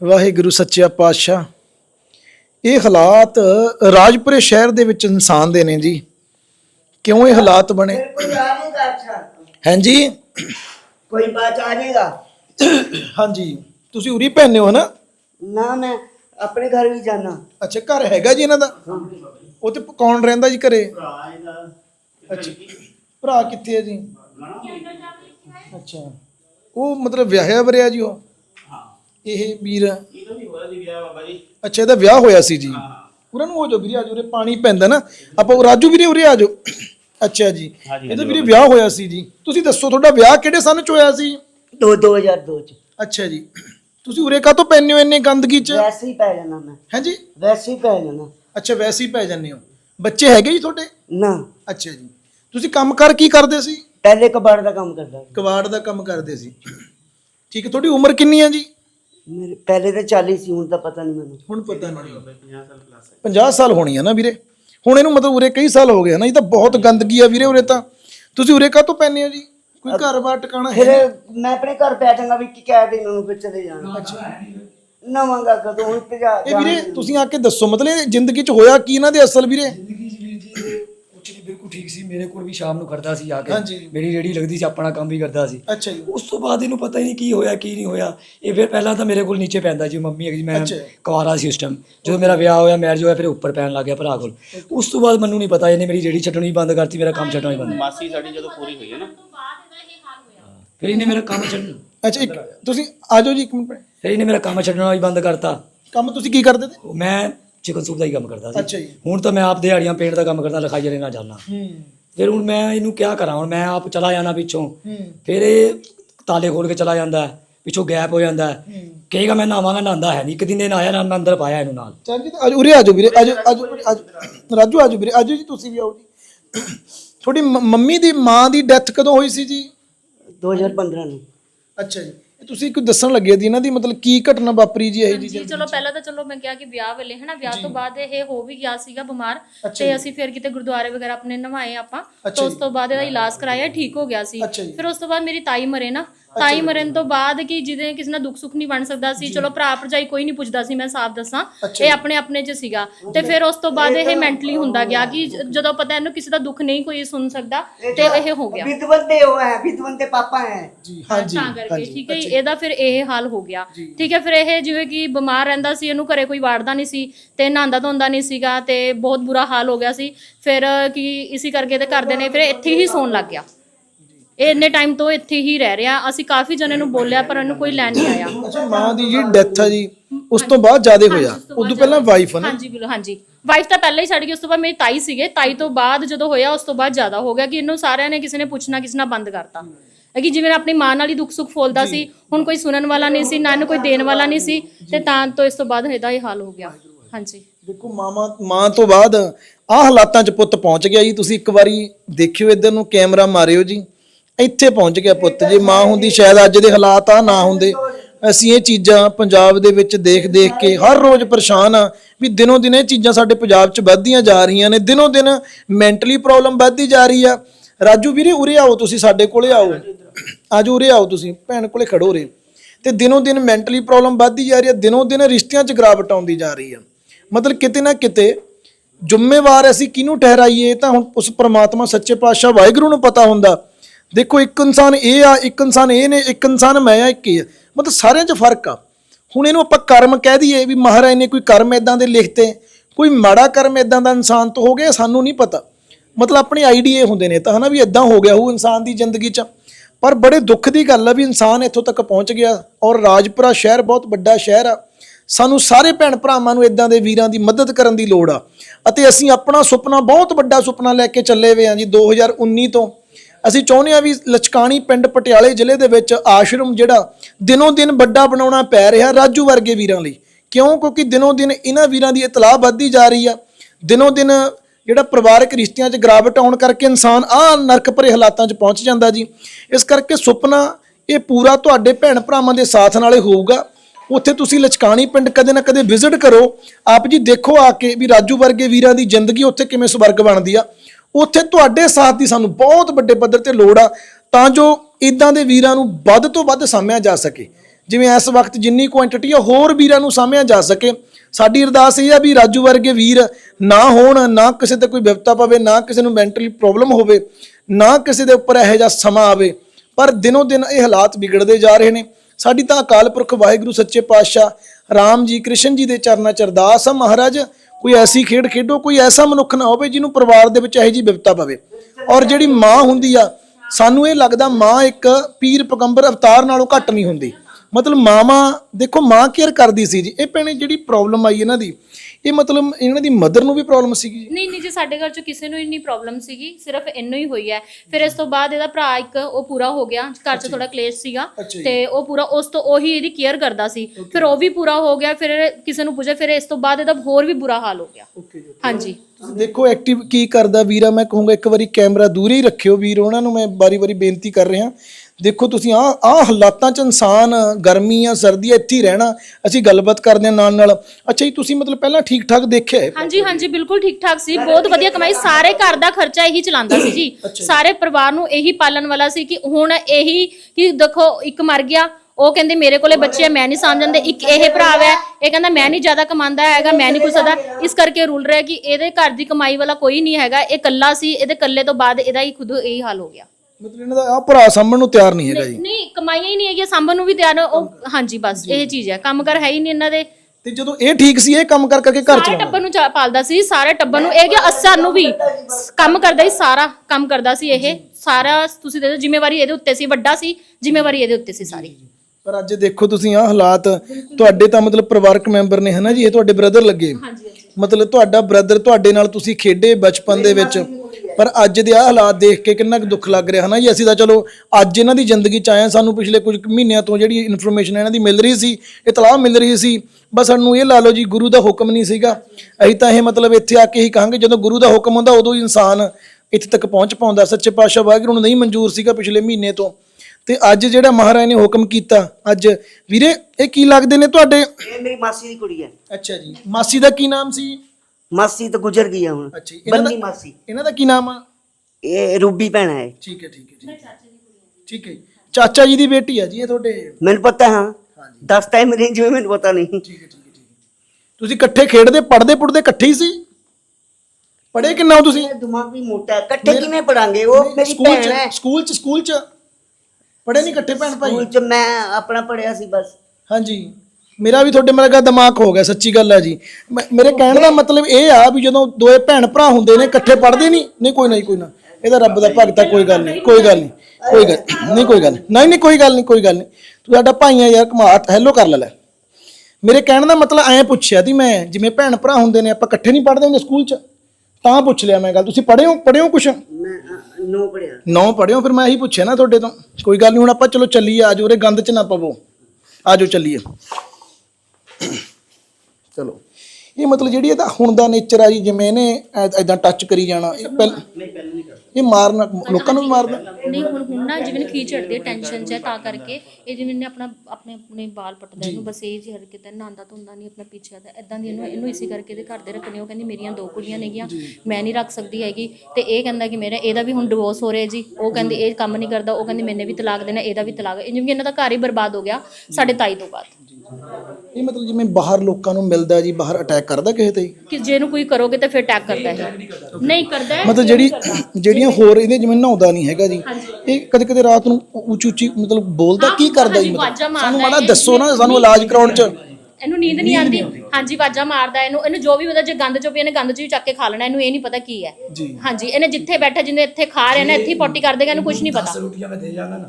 ਵਾਹਿਗੁਰੂ ਸੱਚਿਆ ਪਾਤਸ਼ਾਹ। ਇਹ ਹਾਲਾਤ ਰਾਜਪੁਰੇ ਸ਼ਹਿਰ ਦੇ ਵਿੱਚ ਇਨਸਾਨ ਦੇ ਨੇ ਜੀ। ਕਿਉਂ ਇਹ ਹਾਲਾਤ ਬਣੇ? ਕੋਈ ਅੱਛਾ। ਹਾਂਜੀ? ਕੋਈ ਬਾਤ ਆ ਜਾਏਗਾ। ਹਾਂਜੀ। ਤੁਸੀਂ ਉਰੀ ਪੈਨੇ ਹੋ ਨਾ? ਨਾ ਮੈਂ ਆਪਣੇ ਘਰ ਵੀ ਜਾਣਾ ਅੱਛਾ ਘਰ ਹੈਗਾ ਜੀ ਇਹਨਾਂ ਦਾ? ਉਹ ਤੇ ਕੌਣ ਰਹਿੰਦਾ ਜੀ ਘਰੇ? ਅੱਛਾ। ਭਰਾ ਕਿੱਥੇ ਹੈ ਜੀ? ਅੱਛਾ। ਉਹ ਮਤਲਬ ਵਿਆਹਿਆ ਵਰਿਆ ਜੀ ਉਹ? ਇਹ ਵੀਰ? ਅੱਛਾ ਇਹਦਾ ਵਿਆਹ ਹੋਇਆ ਸੀ ਜੀ। ਉਹਨਾਂ ਨੂੰ ਹੋ ਜਾਓ ਵੀਰੇ ਆਜੋ ਪਾਣੀ ਪੈਂਦਾ ਨਾ। ਆਪਾਂ ਉਹ ਰਾਜੂ ਵੀਰੇ ਉਰੇ ਆਜੋ ਅੱਛਾ ਜੀ। ਇਹਦਾ ਵੀਰੇ ਵਿਆਹ ਹੋਇਆ ਸੀ ਜੀ। ਤੁਸੀਂ ਦੱਸੋ ਤੁਹਾਡਾ ਵਿਆਹ ਕਿਹੜੇ ਸਨ ਚ ਹੋਇਆ ਸੀ? ਦੋ 2002 ਚ। ਅੱਛਾ ਜੀ। ਤੁਸੀਂ ਉਰੇ ਕਾਹਤੋਂ ਪੈਂਦੇ ਹੋ ਇੰਨੇ ਗੰਦਗੀ ਚ? ਵੈਸੇ ਹੀ ਪੈ ਜਾਣਾ ਮੈਂ। ਹਾਂਜੀ ਵੈਸੇ ਹੀ ਪੈ ਜਾਣਾ ਅੱਛਾ ਵੈਸੇ ਹੀ ਪੈ ਜਾਂਦੇ ਹੋ। ਬੱਚੇ ਹੈਗੇ ਜੀ ਤੁਹਾਡੇ? ਨਾ। ਅੱਛਾ ਜੀ। ਤੁਸੀਂ ਕੰਮ ਕਰ ਕੀ ਕਰਦੇ ਸੀ? ਪਹਿਲੇ ਕਬਾੜ ਦਾ ਕੰਮ ਕਰਦਾ ਸੀ। ਕਬਾੜ ਦਾ ਕੰਮ ਕਰਦੇ ਸੀ। ਠੀਕ ਹੈ ਤੁਹਾਡੀ ਉਮਰ ਕਿੰਨੀ ਹੈ ਜੀ? ਮੇਰੇ ਪਹਿਲੇ ਤਾਂ 40 ਸੀ ਹੁਣ ਤਾਂ ਪਤਾ ਨਹੀਂ ਮੈਨੂੰ। ਹੁਣ ਪਤਾ ਨਹੀਂ। 50 ਸਾਲ ਹੋਣੀ ਹੈ ਨਾ ਵੀਰੇ। ਹੁਣ ਇਹਨੂੰ ਮਤਲਬ ਉਰੇ ਕਈ ਸਾਲ ਹੋ ਗਏ ਨਾ ਇਹ ਤਾਂ ਬਹੁਤ ਗੰਦਗੀ ਆ ਵੀਰੇ ਉਰੇ ਤਾਂ। ਤੁਸੀਂ ਉਰੇ ਕਾਹਤੋਂ ਪੈਂਦੇ ਹੋ ਜੀ? ਕੋਈ ਘਰ-ਬਾਰ ਟਿਕਾਣਾ ਫਿਰ ਹੈ ਮੈਂ ਆਪਣੇ ਘਰ ਬੈਠਾਂਗਾ ਵੀ ਕੀ ਕਹਿ ਦੇ ਨੂੰ ਫਿਰ ਚਲੇ ਜਾਣਾ। ਨਵਾਂਗਾ ਕਦੋਂ ਇੰਤਜ਼ਾਰ ਇਹ ਵੀਰੇ ਤੁਸੀਂ ਆ ਕੇ ਦੱਸੋ ਮਤਲਬ ਇਹ ਜ਼ਿੰਦਗੀ 'ਚ ਹੋਇਆ ਕੀ ਇਹਨਾਂ ਦੇ ਅਸਲ ਵੀਰੇ? ਜ਼ਿੰਦਗੀ ਜੀ ਵੀਰ ਜੀ ਇਹ ਕੁਛ ਨਹੀਂ ਬਿਲਕੁਲ ਠੀਕ ਸੀ ਮੇਰੇ ਕੋਲ ਵੀ ਸ਼ਾਮ ਨੂੰ ਖੜਦਾ ਸੀ ਆ ਕੇ। ਹਾਂਜੀ। ਮੇਰੀ ਰੇੜੀ ਲੱਗਦੀ ਸੀ ਆਪਣਾ ਕੰਮ ਵੀ ਕਰਦਾ ਸੀ। ਅੱਛਾ ਜੀ। ਉਸ ਤੋਂ ਬਾਅਦ ਇਹਨੂੰ ਪਤਾ ਹੀ ਨਹੀਂ ਕੀ ਹੋਇਆ ਕੀ ਨਹੀਂ ਹੋਇਆ। ਇਹ ਫਿਰ ਪਹਿਲਾਂ ਤਾਂ ਮੇਰੇ ਕੋਲ ਨੀਚੇ ਪੈਂਦਾ ਜੀ ਮੰਮੀ ਹੈਗੀ ਮੈਂ ਅੱਛਾ। ਕੁਆਰਾ ਸੀ ਉਸ ਟਾਈਮ ਜਦੋਂ ਮੇਰਾ ਵਿਆਹ ਹੋਇਆ ਮੈਰਿਜ ਹੋਇਆ ਫਿਰ ਉੱਪਰ ਪੈਣ ਲੱਗ ਗਿਆ ਭਰਾ ਕੋਲ। ਉਸ ਤੋਂ ਬਾਅਦ ਮੈਨੂੰ ਨਹੀਂ ਪਤਾ ਇਹਨੇ ਮੇਰੀ ਰੇੜੀ ਛੱਡਣੀ ਬੰਦ ਕਰਤੀ ਮੇਰਾ ਕੰਮ ਛੱਡਣਾ ਹੀ ਬੰਦ। ਮਾਸੀ ਸਾਡੀ ਜਦੋਂ ਪੂਰੀ ਹੋਈ ਹੈ ਨਾ। ਫਿਰ ਇਹਨੇ ਮੇਰਾ ਕੰਮ ਛੱਡਣਾ ਅੱਛਾ ਇੱਕ ਤੁਸੀਂ ਆ ਜਾਓ ਜੀ ਇੱਕ ਮਿੰਟ। ਫਿਰ ਇਹਨੇ ਮੇਰਾ ਕੰਮ ਛੱਡਣਾ ਵੀ ਬੰਦ ਕਰਤਾ। ਕੰਮ ਤੁਸੀਂ ਕੀ ਕਰਦੇ ਤੇ? ਮੈਂ ਚਿਕਨ ਸੂਪ ਦਾ ਹੀ ਕੰਮ ਕਰਦਾ ਅੱਛਾ ਸੀ ਜੀ। ਹੁਣ ਤਾਂ ਮੈਂ ਆਪ ਦਿਹਾੜੀਆਂ ਪੇਂਟ ਦਾ ਕੰਮ ਕਰਦਾ ਲਿਖਾਈ ਵਾਲੇ ਨਾਲ ਜਾਣਾ ਹੂੰ। ਫਿਰ ਹੁਣ ਮੈਂ ਇਹਨੂੰ ਕਿਆ ਕਰਾਂ? ਹੁਣ ਮੈਂ ਆਪ ਚਲਾ ਜਾਣਾ ਪਿੱਛੋਂ। ਹੂੰ। ਫਿਰ ਇਹ ਤਾਲੇ ਖੋਲ ਕੇ ਚਲਾ ਜਾਂਦਾ। ਹੈ। ਪਿੱਛੋਂ ਗੈਪ ਹੋ ਜਾਂਦਾ। ਹੈ। ਕਹੇਗਾ ਮੈਂ ਨਹਾਵਾਂਗਾ ਨਹਾਉਂਦਾ ਹੈ ਨਹੀਂ ਇੱਕ ਦਿਨ ਇਹ ਆਇਆ ਨਾ ਮੈਂ ਅੰਦਰ ਪਾਇਆ ਇਹਨੂੰ ਨਾਲ। ਚਰਨਜੀਤ ਆਜੋ ਉਰੇ ਆਜੋ ਵੀਰੇ ਆਜੋ ਆਜੋ ਆਜੋ ਰਾਜੂ ਆਜੋ ਵੀਰੇ ਆਜੋ ਜੀ ਤੁਸੀਂ ਵੀ ਆਓ ਜੀ। ਤੁਹਾਡੀ ਮ- ਮੰਮੀ ਦੀ ਮਾਂ ਦੀ ਡੈਥ ਕਦੋਂ ਹੋਈ ਸੀ ਜੀ? 2015 ਨੂੰ। ਅੱਛਾ ਜੀ। ਤੁਸੀਂ ਕੋਈ ਦੱਸਣ ਲੱਗੇ ਸੀ ਇਹਨਾਂ ਦੀ ਮਤਲਬ ਕੀ ਘਟਨਾ ਵਾਪਰੀ ਜੀ ਇਹ ਜੀ ਜੀ ਚਲੋ ਪਹਿਲਾਂ ਤਾਂ ਚਲੋ ਮੈਂ ਕਿਹਾ ਕਿ ਵਿਆਹ ਵੇਲੇ ਹਨਾ ਵਿਆਹ ਤੋਂ ਬਾਅਦ ਇਹ ਹੋ ਵੀ ਗਿਆ ਸੀਗਾ ਬਿਮਾਰ ਤੇ ਅਸੀਂ ਫਿਰ ਕਿਤੇ ਗੁਰਦੁਆਰੇ ਵਗੈਰਾ ਆਪਣੇ ਨਵਾਏ ਆਪਾਂ ਤਾਂ ਉਸ ਤੋਂ ਬਾਅਦ ਇਹਦਾ ਇਲਾਜ ਕਰਾਇਆ ਠੀਕ ਹੋ ਗਿਆ ਸੀ। ਫਿਰ ਉਸ ਤੋਂ ਬਾਅਦ ਮੇਰੀ ਤਾਈ ਮਰੇ ਨਾ। ਤਾਈ ਮਰਨ ਤੋਂ ਬਾਅਦ ਕਿ ਜਿਹਦੇ ਕਿਸੇ ਨਾਲ ਦੁੱਖ ਸੁੱਖ ਨਹੀਂ ਬਣ ਸਕਦਾ ਸੀ ਚਲੋ ਭਰਾ ਭਰਜਾਈ ਕੋਈ ਨਹੀਂ ਪੁੱਛਦਾ ਸੀ ਮੈਂ ਸਾਫ਼ ਦੱਸਾਂ। ਇਹ ਆਪਣੇ ਆਪਣੇ ਚ ਸੀਗਾ। ਤੇ ਫਿਰ ਉਸ ਤੋਂ ਬਾਅਦ ਇਹ ਮੈਂਟਲੀ ਹੁੰਦਾ ਗਿਆ ਕਿ ਜਦੋਂ ਪਤਾ ਇਹਨੂੰ ਕਿਸੇ ਦਾ ਦੁੱਖ ਨਹੀਂ ਕੋਈ ਸੁਣ ਸਕਦਾ ਤੇ ਇਹ ਹੋ ਗਿਆ। ਦੇ ਉਹ ਹੈ ਵਿਦਵਨ ਦੇ ਪਾਪਾ ਹੈ। ਜੀ ਹਾਂਜੀ ਤਾਂ ਕਰਕੇ ਠੀਕ ਹੈ ਇਹਦਾ ਫਿਰ ਇਹ ਹਾਲ ਹੋ ਗਿਆ। ਠੀਕ ਹੈ ਫਿਰ ਇਹ ਜਿਵੇਂ ਕਿ ਬਿਮਾਰ ਰਹਿੰਦਾ ਸੀ ਇਹਨੂੰ ਘਰੇ ਕੋਈ ਵਾੜਦਾ ਨਹੀਂ ਸੀ ਤੇ ਨਹਾਉਂਦਾ ਧੋਂਦਾ ਨਹੀਂ ਸੀਗਾ ਤੇ ਬਹੁਤ ਬੁਰਾ ਹਾਲ ਹੋ ਗਿਆ ਸੀ। ਫਿਰ ਕੀ ਇਸੇ ਕਰਕੇ ਤੇ ਕਰਦੇ ਨੇ ਫਿਰ ਇੱਥੇ ਹੀ ਸੌਣ ਲੱਗ ਗਿਆ। ਇਹ ਇੰਨੇ ਟਾਈਮ ਤੋਂ ਇੱਥੇ ਹੀ ਰਹਿ ਰਿਹਾ। ਅਸੀਂ ਕਾਫੀ ਜਣੇ ਨੂੰ ਬੋਲਿਆ ਪਰ ਇਹਨੂੰ ਕੋਈ ਲੈਣ ਨਹੀਂ ਆਇਆ। ਅੱਛਾ ਮਾਂ ਦੀ ਜੀ ਡੈਥ ਆ ਜੀ ਉਸ ਤੋਂ ਬਾਅਦ ਜ਼ਿਆਦਾ ਹੋਇਆ? ਉਦੋਂ ਪਹਿਲਾਂ ਵਾਈਫ ਨਾ? ਹਾਂਜੀ ਬਿਲਕੁਲ ਹਾਂਜੀ। ਵਾਈਫ ਤਾਂ ਪਹਿਲਾਂ ਹੀ ਛੱਡ ਗਈ ਉਸ ਤੋਂ ਬਾਅਦ ਮੇਰੀ ਤਾਈ ਸੀਗੇ। ਤਾਈ ਤੋਂ ਬਾਅਦ ਜਦੋਂ ਹੋਇਆ ਉਸ ਤੋਂ ਬਾਅਦ ਜ਼ਿਆਦਾ ਹੋ ਗਿਆ ਕਿ ਇਹਨੂੰ ਸਾਰਿਆਂ ਨੇ ਕਿਸੇ ਨੇ ਪੁੱਛਣਾ ਕਿਸੇ ਨਾਲ ਬੰਦ ਕਰਤਾ। ਕਿ ਜਿਵੇਂ ਆਪਣੀ ਮਾਂ ਨਾਲ ਹੀ ਦੁੱਖ ਸੁੱਖ ਫੋਲਦਾ ਸੀ ਹੁਣ ਕੋਈ ਸੁਣਨ ਵਾਲਾ ਨਹੀਂ ਸੀ ਨਾ ਇਹਨੂੰ ਕੋਈ ਦੇਣ ਵਾਲਾ ਨਹੀਂ ਸੀ ਤੇ ਤਾਂ ਤੋਂ ਇਸ ਤੋਂ ਬਾਅਦ ਇਹਦਾ ਹੀ ਹਾਲ ਹੋ ਗਿਆ। ਹਾਂਜੀ। ਦੇਖੋ ਮਾਮਾ ਮਾਂ ਤੋਂ ਬਾਅਦ ਆਹ ਹਾਲਾਤਾਂ 'ਚ ਪੁੱਤ ਪਹੁੰਚ ਗਿਆ ਜੀ। ਤੁਸੀਂ ਇੱਕ ਵਾਰੀ ਦੇਖਿਓ ਇੱਧਰ ਨੂੰ ਕੈਮਰਾ ਮਾਰਿਓ ਜੀ। ਇੱਥੇ ਪਹੁੰਚ ਗਿਆ ਪੁੱਤ ਜੇ। ਮਾਂ ਹੁੰਦੀ ਸ਼ਾਇਦ ਅੱਜ ਦੇ ਹਾਲਾਤ ਆ ਨਾ ਹੁੰਦੇ। ਅਸੀਂ ਇਹ ਚੀਜ਼ਾਂ ਪੰਜਾਬ ਦੇ ਵਿੱਚ ਦੇਖ ਦੇਖ ਕੇ ਹਰ ਰੋਜ਼ ਪਰੇਸ਼ਾਨ ਆ ਵੀ ਦਿਨੋਂ ਦਿਨ ਇਹ ਚੀਜ਼ਾਂ ਸਾਡੇ ਪੰਜਾਬ 'ਚ ਵੱਧਦੀਆਂ ਜਾ ਰਹੀਆਂ ਨੇ। ਦਿਨੋਂ ਦਿਨ ਮੈਂਟਲੀ ਪ੍ਰੋਬਲਮ ਵੱਧਦੀ ਜਾ ਰਹੀ ਆ। ਰਾਜੂ ਵੀਰੇ ਉਰੇ ਆਓ ਤੁਸੀਂ ਸਾਡੇ ਕੋਲੇ ਆਓ। ਆਜੋ ਉਰੇ ਆਓ ਤੁਸੀਂ, ਭੈਣ ਕੋਲੇ ਖੜੋ ਰੇ ਤੇ ਦਿਨੋਂ ਦਿਨ ਮੈਂਟਲੀ ਪ੍ਰੋਬਲਮ ਵੱਧਦੀ ਜਾ ਰਹੀ ਹੈ, ਦਿਨੋਂ ਦਿਨ ਰਿਸ਼ਤਿਆਂ 'ਚ ਗਿਰਾਵਟ ਆਉਂਦੀ ਜਾ ਰਹੀ ਹੈ। ਮਤਲਬ ਕਿਤੇ ਨਾ ਕਿਤੇ ਜ਼ਿੰਮੇਵਾਰ ਅਸੀਂ ਕਿਹਨੂੰ ਠਹਿਰਾਈਏ, ਤਾਂ ਹੁਣ ਉਸ ਪ੍ਰਮਾਤਮਾ ਸੱਚੇ ਪਾਤਸ਼ਾਹ ਵਾਹਿਗੁਰੂ ਨੂੰ ਪਤਾ ਹੁੰਦਾ। ਦੇਖੋ, ਇੱਕ ਇਨਸਾਨ ਇਹ ਆ, ਇੱਕ ਇਨਸਾਨ ਇਹ ਨੇ, ਇੱਕ ਇਨਸਾਨ ਮੈਂ ਆ, ਇੱਕ ਹੀ ਆ ਮਤਲਬ ਸਾਰਿਆਂ 'ਚ ਫ਼ਰਕ ਆ। ਹੁਣ ਇਹਨੂੰ ਆਪਾਂ ਕਰਮ ਕਹਿ ਦਈਏ ਵੀ ਮਹਾਰਾਜ ਨੇ ਕੋਈ ਕਰਮ ਇਦਾਂ ਦੇ ਲਿਖਤੇ, ਕੋਈ ਮਾੜਾ ਕਰਮ ਇਦਾਂ ਦਾ ਇਨਸਾਨ ਤੋਂ ਹੋ ਗਿਆ, ਸਾਨੂੰ ਨਹੀਂ ਪਤਾ। ਮਤਲਬ ਆਪਣੇ ਆਈਡੀਏ ਹੁੰਦੇ ਨੇ ਤਾਂ ਹਨਾ ਵੀ ਇਦਾਂ ਹੋ ਗਿਆ ਉਹ ਇਨਸਾਨ ਦੀ ਜ਼ਿੰਦਗੀ 'ਚ। ਪਰ ਬੜੇ ਦੁੱਖ ਦੀ ਗੱਲ ਆ ਵੀ ਇਨਸਾਨ ਇੱਥੋਂ ਤੱਕ ਪਹੁੰਚ ਗਿਆ ਔਰ ਰਾਜਪੁਰਾ ਸ਼ਹਿਰ ਬਹੁਤ ਵੱਡਾ ਸ਼ਹਿਰ ਆ। ਸਾਨੂੰ ਸਾਰੇ ਭੈਣ ਭਰਾਵਾਂ ਨੂੰ ਇਦਾਂ ਦੇ ਵੀਰਾਂ ਦੀ ਮਦਦ ਕਰਨ ਦੀ ਲੋੜ ਆ। ਅਤੇ ਅਸੀਂ ਆਪਣਾ ਸੁਪਨਾ, ਬਹੁਤ ਵੱਡਾ ਸੁਪਨਾ ਲੈ ਕੇ ਚੱਲੇ ਹੋਏ ਆ ਜੀ 2019 ਤੋਂ। ਅਸੀਂ ਚਾਹੁੰਦੇ ਆ ਵੀ ਲਚਕਾਣੀ ਪਿੰਡ ਪਟਿਆਲੇ ਜ਼ਿਲ੍ਹੇ ਦੇ ਵਿੱਚ ਆਸ਼ਰਮ ਜਿਹੜਾ ਦਿਨੋਂ ਦਿਨ ਵੱਡਾ ਬਣਾਉਣਾ ਪੈ ਰਿਹਾ ਰਾਜੂ ਵਰਗੇ ਵੀਰਾਂ ਲਈ। ਕਿਉਂ? ਕਿਉਂਕਿ ਦਿਨੋਂ ਦਿਨ ਇਹਨਾਂ ਵੀਰਾਂ ਦੀ ਇਤਲਾਹ ਵੱਧਦੀ ਜਾ ਰਹੀ ਆ। ਦਿਨੋਂ ਦਿਨ ਜਿਹੜਾ ਪਰਿਵਾਰਕ ਰਿਸ਼ਤਿਆਂ 'ਚ ਗਿਰਾਵਟ ਆਉਣ ਕਰਕੇ ਇਨਸਾਨ ਆ ਨਰਕ ਭਰੇ ਹਾਲਾਤਾਂ 'ਚ ਪਹੁੰਚ ਜਾਂਦਾ ਜੀ। ਇਸ ਕਰਕੇ ਸੁਪਨਾ ਇਹ ਪੂਰਾ ਤੁਹਾਡੇ ਭੈਣ ਭਰਾਵਾਂ ਦੇ ਸਾਥ ਨਾਲੇ ਹੋਊਗਾ। ਉੱਥੇ ਤੁਸੀਂ ਲਚਕਾਣੀ ਪਿੰਡ ਕਦੇ ਨਾ ਕਦੇ ਵਿਜ਼ਿਟ ਕਰੋ। ਆਪ ਜੀ ਦੇਖੋ ਆ ਕੇ ਵੀ ਰਾਜੂ ਵਰਗੇ ਵੀਰਾਂ ਦੀ ਜ਼ਿੰਦਗੀ ਉੱਥੇ ਕਿਵੇਂ ਸਵਰਗ ਬਣਦੀ ਆ। ਉੱਥੇ ਤੁਹਾਡੇ ਸਾਥ ਦੀ ਸਾਨੂੰ ਬਹੁਤ ਵੱਡੇ ਪੱਧਰ ਤੇ ਲੋੜ ਆ। ਤਾਂ ਜੋ ਇਦਾਂ ਦੇ ਵੀਰਾਂ ਨੂੰ ਵੱਧ ਤੋਂ ਵੱਧ ਸਾਂਭਿਆ ਜਾ ਸਕੇ। ਜਿਵੇਂ ਇਸ ਵਕਤ ਜਿੰਨੀ ਕੁਆਂਟੀਟੀ ਆ, ਹੋਰ ਵੀਰਾਂ ਨੂੰ ਸਾਂਭਿਆ ਜਾ ਸਕੇ। ਸਾਡੀ ਅਰਦਾਸ ਇਹ ਆ ਵੀ ਰਾਜੂ ਵਰਗੇ ਵੀਰ ਨਾ ਹੋਣ, ਨਾ ਕਿਸੇ ਤੇ ਕੋਈ ਵਿਪਤਾ ਪਵੇ, ਨਾ ਕਿਸੇ ਨੂੰ ਮੈਂਟਲੀ ਪ੍ਰੋਬਲਮ ਹੋਵੇ, ਨਾ ਕਿਸੇ ਦੇ ਉੱਪਰ ਇਹੋ ਜਿਹਾ ਸਮਾਂ ਆਵੇ, ਪਰ ਦਿਨੋ ਦਿਨ ਇਹ ਹਾਲਾਤ ਵਿਗੜਦੇ ਜਾ ਰਹੇ ਨੇ। ਸਾਡੀ ਤਾਂ ਅਕਾਲ ਪੁਰਖ ਵਾਹਿਗੁਰੂ, ਸੱਚੇ ਪਾਤਸ਼ਾਹ, ਰਾਮ ਜੀ, ਕ੍ਰਿਸ਼ਨ ਜੀ ਦੇ ਚਰਨਾਂ ਚ ਅਰਦਾਸ ਆ ਮਹਾਰਾਜ, ਕੋਈ ਐਸੀ ਖੇਡ ਖੇਡੋ, ਕੋਈ ਐਸਾ ਮਨੁੱਖ ਨਾ ਹੋਵੇ ਜਿਹਨੂੰ ਪਰਿਵਾਰ ਦੇ ਵਿੱਚ ਇਹੋ ਜਿਹੀ ਵਿਪਤਾ ਪਵੇ। ਔਰ ਜਿਹੜੀ ਮਾਂ ਹੁੰਦੀ ਆ, ਸਾਨੂੰ ਇਹ ਲੱਗਦਾ ਮਾਂ ਇੱਕ ਪੀਰ, ਪਗੰਬਰ, ਅਵਤਾਰ ਨਾਲੋਂ ਘੱਟ ਨਹੀਂ ਹੁੰਦੀ। ਮਤਲਬ ਮਾਮਾ ਦੇਖੋ ਮਾਂ ਕੇਅਰ ਕਰਦੀ ਸੀ ਜੀ। ਇਹ ਭੈਣੇ ਜਿਹੜੀ ਪ੍ਰੋਬਲਮ ਆਈ ਇਹਨਾਂ ਦੀ ਇਹ ਮਤਲਬ ਇਹਨਾਂ ਦੀ ਮਦਰ ਨੂੰ ਵੀ ਪ੍ਰੋਬਲਮ ਸੀਗੀ ਜੀ। ਨਹੀਂ ਨਹੀਂ ਜੀ ਸਾਡੇ ਘਰ ਚ ਕਿਸੇ ਨੂੰ ਇੰਨੀ ਪ੍ਰੋਬਲਮ ਸੀਗੀ ਸਿਰਫ ਇਹਨੂੰ ਹੀ ਹੋਈ ਹੈ। ਫਿਰ ਇਸ ਤੋਂ ਬਾਅਦ ਇਹਦਾ ਭਰਾ ਇੱਕ ਉਹ ਪੂਰਾ ਹੋ ਗਿਆ ਘਰ ਚ ਥੋੜਾ ਕਲੇਸ਼ ਸੀਗਾ ਅੱਛਾ ਜੀ। ਤੇ ਉਹ ਪੂਰਾ ਉਸ ਤੋਂ ਉਹੀ ਇਹਦੀ ਕੇਅਰ ਕਰਦਾ ਸੀ। ਫਿਰ ਉਹ ਵੀ ਪੂਰਾ ਹੋ ਗਿਆ ਫਿਰ ਕਿਸੇ ਨੂੰ ਪੁੱਛਿਆ ਫਿਰ ਇਸ ਤੋਂ ਬਾਅਦ ਇਹਦਾ ਹੋਰ ਵੀ ਬੁਰਾ ਹਾਲ ਹੋ ਗਿਆ। ਓਕੇ ਜੀ ਹਾਂਜੀ। ਤੁਸੀਂ ਦੇਖੋ ਐਕਟਿਵ ਕੀ ਕਰਦਾ ਵੀਰਾ ਮੈਂ ਕਹੂੰਗਾ ਇੱਕ ਵਾਰੀ ਕੈਮਰਾ ਦੂਰੇ ਹੀ ਰੱਖਿਓ ਵੀਰ ਉਹਨਾਂ ਨੂੰ ਮੈਂ ਬਾਰੀ-ਬਾਰੀ ਬੇਨਤੀ ਕਰ ਰਿਹਾ। ਦੇਖੋ ਤੁਸੀਂ ਆ ਆ ਹਾਲਾਤਾਂ 'ਚ ਇਨਸਾਨ ਗਰਮੀ ਆ ਸਰਦੀ ਆ ਇੱਥੇ ਹੀ ਰਹਿਣਾ ਅਸੀਂ ਗੱਲਬਾਤ ਕਰਦੇ ਹਾਂ ਨਾਲ ਨਾਲ। ਅੱਛਾ ਜੀ ਤੁਸੀਂ ਮਤਲਬ ਪਹਿਲਾਂ ਠੀਕ ਠਾਕ ਦੇਖਿਆ ਹੈ? ਹਾਂਜੀ ਹਾਂਜੀ ਬਿਲਕੁਲ ਠੀਕ ਠਾਕ ਸੀ। ਬਹੁਤ ਵਧੀਆ ਕਮਾਈ। ਸਾਰੇ ਘਰ ਦਾ ਖਰਚਾ ਇਹੀ ਚਲਾਉਂਦਾ ਸੀ ਜੀ। ਸਾਰੇ ਪਰਿਵਾਰ ਨੂੰ ਇਹੀ ਪਾਲਣ ਵਾਲਾ ਸੀ ਕਿ ਹੁਣ ਇਹੀ ਕਿ ਦੇਖੋ ਇੱਕ ਮਰ ਗਿਆ ਉਹ ਕਹਿੰਦੇ ਮੇਰੇ ਕੋਲੇ ਬੱਚੇ ਆ ਮੈਂ ਨਹੀਂ ਸਾਂਭ ਜਾਂਦੇ। ਇੱਕ ਇਹ ਭਰਾ ਹੈ ਇਹ ਕਹਿੰਦਾ ਮੈਂ ਨਹੀਂ ਜ਼ਿਆਦਾ ਕਮਾਉਂਦਾ ਹੈਗਾ ਮੈਂ ਨਹੀਂ ਕੁਛ ਸਕਦਾ ਇਸ ਕਰਕੇ ਰੂਲ ਰਿਹਾ ਕਿ ਇਹਦੇ ਘਰ ਦੀ ਕਮਾਈ ਵਾਲਾ ਕੋਈ ਨਹੀਂ ਹੈਗਾ। ਇਹ ਇਕੱਲਾ ਸੀ ਇਹਦੇ ਇਕੱਲੇ ਤੋਂ ਬਾਅਦ ਇਹਦਾ ਹੀ ਖੁਦ ਇਹੀ ਹਾਲ ਹੋ ਗਿਆ। ਮਤਲਬ ਇਹਨਾਂ ਦਾ ਆ ਭਰਾ ਸਾਂਭਣ ਨੂੰ ਤਿਆਰ ਨਹੀਂ ਹੈਗਾ ਜੀ। ਨਹੀਂ ਕਮਾਈਆਂ ਹੀ ਨਹੀਂ ਹੈਗੀਆਂ ਸਾਂਭਣ ਨੂੰ ਵੀ ਤਿਆਰ ਉਹ ਹਾਂਜੀ ਬਸ ਇਹ ਚੀਜ਼ ਹੈ। ਕੰਮ ਕਰ ਹੈ ਹੀ ਨਹੀਂ ਇਹਨਾਂ ਦੇ। ਤੇ ਜਦੋਂ ਇਹ ਠੀਕ ਸੀ ਇਹ ਕੰਮ ਕਰ ਕਰਕੇ ਘਰ ਸਾਰੇ ਚਲਾਉਂਦਾ ਟੱਬਰ ਨੂੰ ਚਾ- ਪਾਲਦਾ ਸੀ ਸਾਰੇ ਟੱਬਰ ਨੂੰ। ਇਹ ਗਿਆ ਅਸਾਂ ਨੂੰ ਵੀ। ਸ- ਕੰਮ ਕਰਦਾ ਸੀ ਸਾਰਾ ਕੰਮ ਕਰਦਾ ਸੀ ਇਹ। ਸਾਰਾ ਤੁਸੀਂ ਦੇਖੋ ਜ਼ਿੰਮੇਵਾਰੀ ਇਹਦੇ ਉੱਤੇ ਸੀ ਵੱਡਾ ਸੀ ਜ਼ਿੰਮੇਵਾਰੀ ਇਹਦੇ ਉੱਤੇ ਸੀ ਸਾਰੀ। ਪਰ ਅੱਜ ਦੇਖੋ ਤੁਸੀਂ ਆ ਹਾਲਾਤ ਤੁਹਾਡੇ ਤਾਂ ਮਤਲਬ ਪਰਿਵਾਰਕ ਮੈਂਬਰ ਨੇ ਹਨਾ ਜੀ ਇਹ ਤੁਹਾਡੇ ਬ੍ਰਦਰ ਲੱਗੇ। ਹਾਂਜੀ ਹਾਂਜੀ। ਮਤਲਬ ਤੁਹਾਡਾ ਬ੍ਰਦਰ ਤੁਹਾਡੇ ਨਾਲ ਤੁਸੀਂ ਖੇਡੇ ਬਚਪਨ ਦੇ ਵਿੱਚ। ਪਰ ਅੱਜ ਦੇ ਆ ਹਾਲਾਤ ਦੇਖ ਕੇ ਕਿੰਨਾ ਕੁ ਦੁੱਖ ਲੱਗ ਰਿਹਾ ਹਨਾ ਜੀ। ਅਸੀਂ ਤਾਂ ਚਲੋ ਅੱਜ ਇਹਨਾਂ ਦੀ ਜ਼ਿੰਦਗੀ ਚ ਆਏ ਹਾਂ। ਸਾਨੂੰ ਪਿਛਲੇ ਕੁਝ ਮਹੀਨਿਆਂ ਤੋਂ ਜਿਹੜੀ ਇਨਫੋਰਮੇਸ਼ਨ ਇਹਨਾਂ ਦੀ ਮਿਲ ਰਹੀ ਸੀ ਇਤਲਾਹ ਮਿਲ ਰਹੀ ਸੀ। ਬਸ ਸਾਨੂੰ ਇਹ ਲਾ ਲਓ ਜੀ ਗੁਰੂ ਦਾ ਹੁਕਮ ਨਹੀਂ ਸੀਗਾ। ਅਸੀਂ ਤਾਂ ਇਹ ਮਤਲਬ ਇੱਥੇ ਆ ਕੇ ਹੀ ਕਹਾਂਗੇ ਜਦੋਂ ਗੁਰੂ ਦਾ ਹੁਕਮ ਹੁੰਦਾ ਉਦੋਂ ਹੀ ਇਨਸਾਨ ਇੱਥੇ ਤੱਕ ਪਹੁੰਚ ਪਾਉਂਦਾ। ਸੱਚੇ ਪਾਤਸ਼ਾਹ ਵਾਹਿਗੁਰੂ ਨੂੰ ਨਹੀਂ ਮਨਜ਼ੂਰ ਸੀਗਾ ਪਿਛਲੇ ਮਹੀਨੇ ਤੋਂ। ਤੇ ਅੱਜ ਜਿਹੜਾ ਮਹਾਰਾਜ ਨੇ ਹੁਕਮ ਕੀਤਾ ਅੱਜ ਵੀਰੇ ਇਹ ਕੀ ਲੱਗਦੇ ਨੇ ਤੁਹਾਡੇ? ਇਹ ਮੇਰੀ ਮਾਸੀ ਦੀ ਕੁੜੀ ਹੈ। ਅੱਛਾ ਜੀ। ਮਾਸੀ ਦਾ ਕੀ ਨਾਮ ਸੀ? ਮਾਸੀ ਤਾਂ ਗੁਜ਼ਰ ਗਈ ਹੈ ਹੁਣ ਅੱਛਾ ਜੀ, ਇਹਨਾਂ ਬੰਨੀ ਮਾਸੀ। ਇਹਨਾਂ ਦਾ ਕੀ ਨਾਮ ਆ? ਇਹ ਰੂਬੀ ਭੈਣ ਹੈ ਠੀਕ ਹੈ ਠੀਕ ਹੈ ਹੈ। ਠੀਕ ਹੈ ਜੀ। ਚਾਚਾ ਜੀ ਦੀ ਬੇਟੀ ਆ ਜੀ ਇਹ ਤੁਹਾਡੇ? ਮੈਨੂੰ ਪਤਾ ਹਾਂ ਹਾਂਜੀ 10 ਟਾਈਮ ਰੇਂਜ ਵਿੱਚ ਮੈਨੂੰ ਪਤਾ ਨਹੀਂ। ਠੀਕ ਹੈ ਠੀਕ ਹੈ ਠੀਕ ਹੈ। ਤੁਸੀਂ ਇਕੱਠੇ ਖੇਡਦੇ ਪੜਦੇ ਪੁੜਦੇ ਇਕੱਠੇ ਹੀ ਸੀ? ਪੜੇ ਕਿੰਨਾ ਹੋ ਤੁਸੀਂ? ਦਿਮਾਗ ਵੀ ਮੋਟਾ ਹੈ ਇਕੱਠੇ ਕਿਵੇਂ ਪੜਾਂਗੇ ਉਹ ਮੇਰੀ ਸਕੂਲ ਭੈਣ ਹੈ। ਚ ਸਕੂਲ ਚ ਸਕੂਲ ਚ? ਪੜੇ ਨਹੀਂ ਇਕੱਠੇ ਭੈਣ ਭਾਈ? ਸਕੂਲ ਚ ਮੈਂ ਆਪਣਾ ਪੜਿਆ ਸੀ ਬਸ। ਹਾਂਜੀ। ਮੇਰਾ ਵੀ ਤੁਹਾਡੇ ਮਰਗਾ ਦਿਮਾਗ ਹੋ ਗਿਆ ਸੱਚੀ ਗੱਲ ਹੈ ਜੀ। ਮੈਂ- ਮੇਰੇ ਕਹਿਣ ਦਾ ਮਤਲਬ ਇਹ ਆ ਵੀ ਜਦੋਂ ਦੋਏ ਭੈਣ ਭਰਾ ਹੁੰਦੇ ਨੇ ਇਕੱਠੇ ਪੜਦੇ ਨਹੀਂ ਨਹੀਂ ਕੋਈ ਨਹੀਂ ਕੋਈ ਨਾ। ਇਹਦਾ ਰੱਬ ਦਾ ਭਗਤ ਆ ਕੋਈ ਗੱਲ ਨਹੀਂ ਕੋਈ ਗੱਲ ਨਹੀਂ ਕੋਈ ਗੱਲ ਨਹੀਂ ਕੋਈ ਗੱਲ ਨਹੀਂ। ਨਹੀਂ ਕੋਈ ਗੱਲ ਨਹੀਂ ਕੋਈ ਗੱਲ ਨਹੀਂ। ਤੂੰ ਸਾਡਾ ਭਾਈ ਆ ਯਾਰ ਕਮਾਤ ਹੈਲੋ ਕਰ ਲੈ ਲੈ। ਮੇਰੇ ਕਹਿਣ ਦਾ ਮਤਲਬ ਐਂ ਪੁੱਛਿਆ ਸੀ ਮੈਂ ਜਿਵੇਂ ਭੈਣ ਭਰਾ ਹੁੰਦੇ ਨੇ ਆਪਾਂ ਇਕੱਠੇ ਨਹੀਂ ਪੜਦੇ ਹੁੰਦੇ ਸਕੂਲ 'ਚ? ਤਾਂ ਪੁੱਛ ਲਿਆ ਮੈਂ ਗੱਲ। ਤੁਸੀਂ ਪੜ੍ਹੇ ਹੋ ਪੜ੍ਹੇ ਹੋ ਕੁਛ? ਮੈਂ ਨੋ ਪੜਿਆ ਨੌ ਪੜਿਓ ਫਿਰ ਮੈਂ ਇਹੀ ਪੁੱਛਿਆ ਨਾ ਤੁਹਾਡੇ ਤੋਂ। ਕੋਈ ਗੱਲ ਨਹੀਂ ਹੁਣ ਆਪਾਂ ਚਲੋ ਚੱਲੀਏ ਆਜੋ ਉਰੇ ਗੰਦ 'ਚ ਨਾ ਪਵੋ। ਆਜੋ ਚੱਲੀਏ। ਚਲੋ। ਇਹ ਮਤਲਬ ਜਿਹੜੀ ਇਹਦਾ ਹੁਣ ਦਾ ਨੇਚਰ ਆ ਜੀ ਜਿਵੇਂ ਇਹਨੇ ਐਦਾਂ ਟੱਚ ਕਰੀ ਜਾਣਾ ਇਹ ਪਹਿਲ ਇਹ ਮਾਰਨਾ ਲੋਕਾਂ ਨੂੰ ਵੀ ਮਾਰਦਾ ਨਹੀਂ ਹੁਣ ਹੁਣ ਨਾ ਜਿਵੇਂ ਖੀ ਚੜਦੀ ਟੈਨਸ਼ਨ ਚ ਹੈ, ਤਾਂ ਕਰਕੇ ਇਹ ਜਿਵੇਂ ਨੇ ਆਪਣਾ ਆਪਣੇ ਆਪਣੇ ਵਾਲ ਪਟਦਾ ਇਹਨੂੰ ਬਸ ਇਹ ਜੀ ਹਰਕਤ ਹੈ ਨਹਾਉਂਦਾ ਧੋਂਦਾ ਨਹੀਂ ਆਪਣਾ ਪਿੱਛੇ ਦਾ ਇਦਾਂ ਦੀ ਇਹਨੂੰ ਇਹਨੂੰ ਇਸੇ ਕਰਕੇ ਇਹਦੇ ਘਰ ਦੇ ਰੱਖਣੇ ਉਹ ਕਹਿੰਦੀ ਮੇਰੀਆਂ ਦੋ ਕੁੜੀਆਂ ਨੇਗੀਆਂ ਮੈਂ ਨਹੀਂ ਰੱਖ ਸਕਦੀ ਹੈਗੀ। ਤੇ ਇਹ ਕਹਿੰਦਾ ਕਿ ਮੇਰਾ ਇਹਦਾ ਵੀ ਹੁਣ ਡਿਵੋਰਸ ਹੋ ਰਿਹਾ ਜੀ ਉਹ ਕਹਿੰਦੀ ਇਹ ਕੰਮ ਨਹੀਂ ਕਰਦਾ ਉਹ ਕਹਿੰਦੀ ਮੈਨੇ ਵੀ ਤਲਾਕ ਦੇਣਾ ਇਹਦਾ ਵੀ ਤਲਾਕ ਇਹ ਜਿਵੇਂ ਇਹਨਾਂ ਦਾ ਘਰ ਹੀ ਬਰਬਾਦ ਹੋ ਗਿਆ ਸਾਡੇ ਤਾਈ ਤੋਂ ਬਾਅਦ। ਇਹ ਮਤਲਬ ਜਿਵੇਂ ਬਾਹਰ ਲੋਕਾਂ ਨੂੰ ਮਿਲਦਾ ਜੀ ਬਾਹਰ ਅਟੈਕ ਕਰਦਾ ਕਿਸੇ ਤੇ ਕਿ ਜੇ ਇਹਨੂੰ ਕੋਈ ਕਰੋਗੇ ਤਾਂ ਫਿਰ ਅਟੈਕ ਕਰਦਾ ਹੈ ਨਹੀਂ ਕਰਦਾ ਹੈ ਮਤਲਬ ਜਿਹੜੀ ਜਿਹੜੀਆਂ ਹੋਰ ਇਹਦੇ ਜਿਵੇਂ ਨਹਾਉਂਦਾ ਨਹੀਂ ਹੈਗਾ ਜੀ। ਇਹ ਕਦੇ ਕਦੇ ਰਾਤ ਨੂੰ ਉੱਚੀ ਉੱਚੀ ਮਤਲਬ ਬੋਲਦਾ ਕੀ ਕਰਦਾ ਜੀ ਆਵਾਜ਼ਾਂ ਮਤਲਬ ਸਾਨੂੰ ਮਾੜਾ। ਦੱਸੋ ਨਾ ਸਾਨੂੰ ਇਲਾਜ ਕਰਾਉਣ ਚ। ਇਹਨੂੰ ਨੀਂਦ ਨਹੀਂ ਆਉਂਦੀ। ਹਾਂਜੀ ਵਾਜਾ ਮਾਰਦਾ ਇਹਨੂੰ। ਇਹਨੂੰ ਜੋ ਵੀ ਪਤਾ ਜੇ ਗੰਦ ਚੋਂ ਵੀ ਇਹਨੇ ਗੰਦ ਚ ਵੀ ਚੱਕ ਕੇ ਖਾ ਲੈਣਾ ਇਹਨੂੰ ਇਹ ਨਹੀਂ ਪਤਾ ਕੀ ਹੈ। ਜੀ। ਹਾਂਜੀ ਇਹਨੇ ਜਿੱਥੇ ਬੈਠਾ ਜਿੰਦੇ ਇੱਥੇ ਖਾ ਰਿਹਾ ਨਾ ਇੱਥੇ ਹੀ ਪੋਟੀ ਕਰ ਦੇਗਾ ਇਹਨੂੰ ਕੁਝ ਨਹੀਂ ਪਤਾ। ਰੋਟੀਆਂ ਮੈਂ ਦੇ ਜਾਣਾ ਨਾ।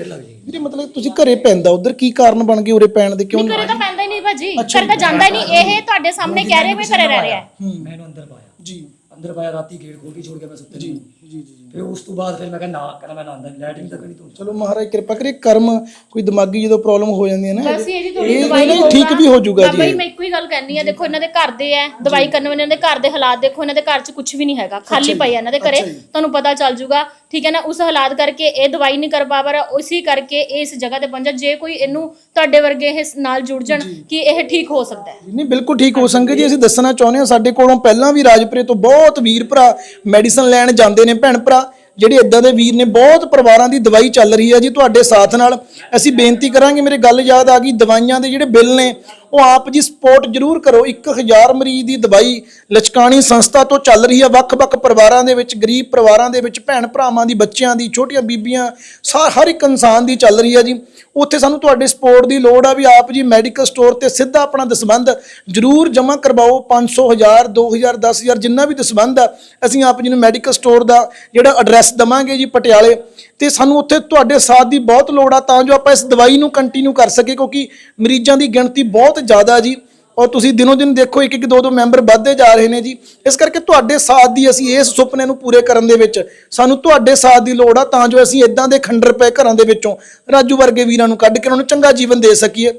ਫੇਰ ਲੱਗ ਜਾਏਗੀ। ਵੀਰੇ ਮਤਲਬ ਤੁਸੀਂ ਘਰੇ ਪੈਂਦਾ ਉਧਰ ਕੀ ਕਾਰਨ ਬਣ ਗਏ ਉਰੇ ਪੈਣ ਦੇ? ਕਿਉਂ ਨਹੀਂ ਕਰੇ ਤਾਂ ਪੈਂਦਾ ਹੀ ਨਹੀਂ ਭਾਜੀ। ਕਰੇ ਤਾਂ ਜਾਂਦਾ ਹੀ ਨਹੀਂ। ਇਹ ਤੁਹਾਡੇ ਸਾਹਮਣੇ ਕਹਿ ਰਹੇ ਵੀ ਘਰੇ ਰਹਿ ਰਿਹਾ। ਹੈ ਮੈਂ ਇਹਨੂੰ ਅੰਦਰ ਪਾਇਆ। ਜੀ। ਅੰਦਰ ਪਾਇਆ ਰਾਤੀ ਗੇਟ ਖੋਲ ਕੇ ਛੋੜ ਕੇ ਮੈਂ ਸੁੱਤੇ ਜੀ। ਜੀ ਜੀ ਫਿਰ ਉਸ ਤੋਂ ਬਾਅਦ ਫਿਰ ਮੈਂ ਕਿਹਾ ਨਾ ਕਹਿੰਦਾ ਮੈਂ ਨਾਂਦਾ ਲੈਟਰਿੰਗ ਤੱਕ ਨਹੀਂ ਤੂੰ। ਚਲੋ ਮਹਾਰਾਜ ਕਿਰਪਾ ਕਰੇ ਕਰਮ ਕੋਈ ਦਿਮਾਗੀ ਜਦੋਂ ਪ੍ਰੋਬਲਮ ਹੋ ਜਾਂਦੀ ਹੈ ਨਾ ਬਸ ਇਹ ਜੀ ਥੋੜੀ ਇਹ ਦਵਾਈ ਨਹੀਂ ਠੀਕ ਵੀ ਹੋ ਜਾਊਗਾ ਜੀ ਜੀ। ਮੈਂ ਇੱਕੋ ਹੀ ਗੱਲ ਕਹਿਣੀ ਆ ਦੇਖੋ ਇਹਨਾਂ ਦੇ ਘਰ ਦੇ ਐ ਦਵਾਈ ਕਰਨ ਵਾਲੇ ਇਹਨਾਂ ਦੇ ਘਰ ਦੇ ਹਾਲਾਤ ਦੇਖੋ ਇਹਨਾਂ ਦੇ ਘਰ 'ਚ ਕੁਝ ਵੀ ਨਹੀਂ ਹੈਗਾ ਖਾਲੀ ਪਈ ਆ ਇਹਨਾਂ ਦੇ ਘਰੇ ਤੁਹਾਨੂੰ ਪਤਾ ਚੱਲ ਜੂਗਾ ਠੀਕ ਹੈ ਨਾ ਉਸ ਹਾਲਾਤ ਕਰਕੇ ਇਹ ਦਵਾਈ ਨਹੀਂ ਕਰ ਪਾ ਰਿਹਾ ਉਸੇ ਕਰਕੇ ਇਹ ਇਸ ਜਗ੍ਹਾ ਤੇ ਪਹੁੰਚਾ ਜੇ ਕੋਈ ਇਹਨੂੰ ਤੁਹਾਡੇ ਵਰਗੇ ਇਹ ਨਾਲ ਜੁੜ ਜਾਣ ਕਿ ਇਹ ਠੀਕ ਹੋ ਸਕਦਾ ਹੈ। ਨਹੀਂ ਬਿਲਕੁਲ ਠੀਕ ਹੋ ਸੰਗਤ ਜੀ ਅਸੀਂ ਦੱਸਣਾ ਚਾਹੁੰਦੇ ਹਾਂ ਸਾਡੇ ਕੋਲੋਂ ਪਹਿਲਾਂ ਵੀ ਰਾਜਪੁਰੇ ਤੋਂ ਬਹੁਤ ਵੀਰ ਭਰਾ ਮੈਡੀਸਨ ਲੈਣ ਜਾਂਦੇ ਨੇ ਭੈਣ ਭਰਾ, ਜਿਹੜੇ ਇਦਾਂ ਦੇ ਵੀਰ ਨੇ, ਬਹੁਤ ਪਰਿਵਾਰਾਂ ਦੀ ਦਵਾਈ ਚੱਲ ਰਹੀ ਹੈ ਜੀ ਤੁਹਾਡੇ ਸਾਥ ਨਾਲ। ਅਸੀਂ ਬੇਨਤੀ ਕਰਾਂਗੇ, ਮੇਰੇ ਗੱਲ ਯਾਦ ਆ ਗਈ, ਦਵਾਈਆਂ ਦੇ ਜਿਹੜੇ ਬਿੱਲ ਨੇ ਉਹ ਆਪ ਜੀ ਸਪੋਰਟ ਜ਼ਰੂਰ ਕਰੋ। 1000 ਮਰੀਜ਼ ਦੀ ਦਵਾਈ ਲਚਕਾਣੀ ਸੰਸਥਾ ਤੋਂ ਚੱਲ ਰਹੀ ਹੈ। ਵੱਖ-ਵੱਖ ਪਰਿਵਾਰਾਂ ਦੇ ਵਿੱਚ, ਗਰੀਬ ਪਰਿਵਾਰਾਂ ਦੇ ਵਿੱਚ, ਭੈਣ ਭਰਾਵਾਂ ਦੀ, ਬੱਚਿਆਂ ਦੀ, ਛੋਟੀਆਂ ਬੀਬੀਆਂ, ਸਾ- ਹਰ ਇੱਕ ਇਨਸਾਨ ਦੀ ਚੱਲ ਰਹੀ ਹੈ ਜੀ। ਉੱਥੇ ਸਾਨੂੰ ਤੁਹਾਡੇ ਸਪੋਰਟ ਦੀ ਲੋੜ ਆ ਵੀ ਆਪ ਜੀ ਮੈਡੀਕਲ ਸਟੋਰ ਤੇ ਸਿੱਧਾ ਆਪਣਾ ਦਸਬੰਧ ਜ਼ਰੂਰ ਜਮ੍ਹਾਂ ਕਰਵਾਓ। 500 1000 2000 10000 ਜਿੰਨਾ ਵੀ ਦਸਬੰਧ ਆ, ਅਸੀਂ ਆਪ ਜੀ ਨੂੰ ਮੈਡੀਕਲ ਸਟੋਰ ਦਾ ਜਿਹੜਾ ਐਡਰੈਸ ਦਵਾਂਗੇ ਜੀ, ਪਟਿਆਲੇ। ਤੇ ਸਾਨੂੰ ਉੱਥੇ ਤੁਹਾਡੇ ਸਾਥ ਦੀ ਬਹੁਤ ਲੋੜ ਆ, ਤਾਂ ਜੋ ਆਪਾਂ ਇਸ ਦਵਾਈ ਨੂੰ ਕੰਟੀਨਿਊ ਕਰ ਸਕੀਏ, ਕਿਉਂਕਿ ਮਰੀਜ਼ਾਂ ਦੀ ਗਿਣਤੀ ਬਹੁਤ ਜ਼ਿਆਦਾ ਜੀ। ਔਰ ਤੁਸੀਂ ਦਿਨੋ ਦਿਨ ਦੇਖੋ ਇੱਕ ਇੱਕ ਦੋ ਦੋ ਮੈਂਬਰ ਵੱਧਦੇ ਜਾ ਰਹੇ ਨੇ ਜੀ। ਇਸ ਕਰਕੇ ਤੁਹਾਡੇ ਸਾਥ ਦੀ ਅਸੀਂ ਇਸ ਸੁਪਨੇ ਨੂੰ ਪੂਰੇ ਕਰਨ ਦੇ ਵਿੱਚ ਸਾਨੂੰ ਤੁਹਾਡੇ ਸਾਥ ਦੀ ਲੋੜ ਆ, ਤਾਂ ਜੋ ਅਸੀਂ ਇਦਾਂ ਦੇ ਖੰਡਰ ਪਏ ਘਰਾਂ ਦੇ ਵਿੱਚੋਂ, ਰਾਜੂ ਵਰਗੇ ਵੀਰਾਂ ਨੂੰ ਕੱਢ ਕੇ ਉਹਨਾਂ ਨੂੰ ਚੰਗਾ ਜੀਵਨ ਦੇ ਸਕੀਏ।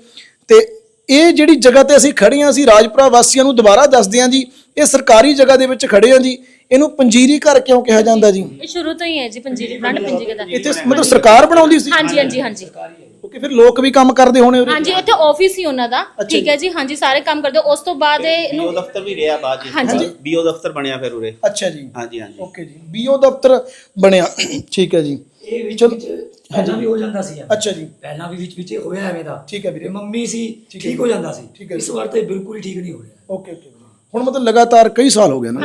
ਤੇ ਇਹ ਜਿਹੜੀ ਜਗ੍ਹਾ ਤੇ ਅਸੀਂ ਖੜੇ ਹਾਂ, ਅਸੀਂ ਰਾਜਪੁਰਾ ਵਾਸੀਆਂ ਨੂੰ ਦੁਬਾਰਾ ਦੱਸਦੇ ਹਾਂ ਜੀ, ਇਹ ਸਰਕਾਰੀ ਜਗ੍ਹਾ ਦੇ ਵਿੱਚ ਖੜੇ ਹਾਂ ਜੀ। ਇਹਨੂੰ ਪੰਜੀਰੀ ਘਰ ਕਿਉਂ ਕਿਹਾ ਜਾਂਦਾ ਜੀ? ਇਹ ਸ਼ੁਰੂ ਤੋਂ ਹੀ ਹੈ ਜੀ ਪੰਜੀਰੀ ਬ੍ਰਾਂਡ ਪੰਜੀਰੇ ਦਾ ਇੱਥੇ ਮਤਲਬ ਸਰਕਾਰ ਬਣਾਉਂਦੀ ਸੀ? ਹਾਂਜੀ ਹਾਂਜੀ ਹਾਂਜੀ। ਓਕੇ ਫਿਰ ਲੋਕ ਵੀ ਕੰਮ ਕਰਦੇ ਹੋਣੇ ਉਰੇ। ਹਾਂਜੀ ਇੱਥੇ ਆਫਿਸ ਹੀ ਉਹਨਾਂ ਦਾ। ਠੀਕ ਹੈ ਜੀ। ਹਾਂਜੀ ਸਾਰੇ ਕੰਮ ਕਰਦੇ। ਉਸ ਤੋਂ ਬਾਅਦ ਇਹ ਬੀਓ ਇਹਨੂੰ ਦਫ਼ਤਰ ਵੀ ਰਿਹਾ ਬਾਅਦ ਹਾਂਜੀ। ਜੀ ਬੀਓ ਦਫ਼ਤਰ ਬਣਿਆ ਫਿਰ ਉਰੇ। ਅੱਛਾ ਜੀ। ਹਾਂਜੀ ਹਾਂਜੀ। ਓਕੇ ਜੀ। ਬੀਓ ਦਫ਼ਤਰ ਬਣਿਆ। ਠੀਕ ਹੈ ਜੀ। ਇਹ ਵਿੱਚ ਪਹਿਲਾਂ ਵੀ ਹੋ ਜਾਂਦਾ ਸੀ। ਅੱਛਾ ਜੀ। ਪਹਿਲਾਂ ਵੀ ਵਿੱਚ ਵਿੱਚ ਹੋਇਆ ਐਵੇਂ ਦਾ। ਠੀਕ ਹੈ ਵੀਰੇ। ਮੰਮੀ ਸੀ ਠੀਕ ਹੋ ਜਾਂਦਾ ਸੀ। ਇਸ ਵਾਰ ਤੇ ਬਿਲਕੁਲ ਹੀ ਠੀਕ ਨਹੀਂ ਹੋ ਰਿਹਾ। Okay okay. ਹੁਣ ਮਤਲਬ ਲਗਾਤਾਰ ਕਈ ਸਾਲ ਹੋ ਗਏ ਨਾ।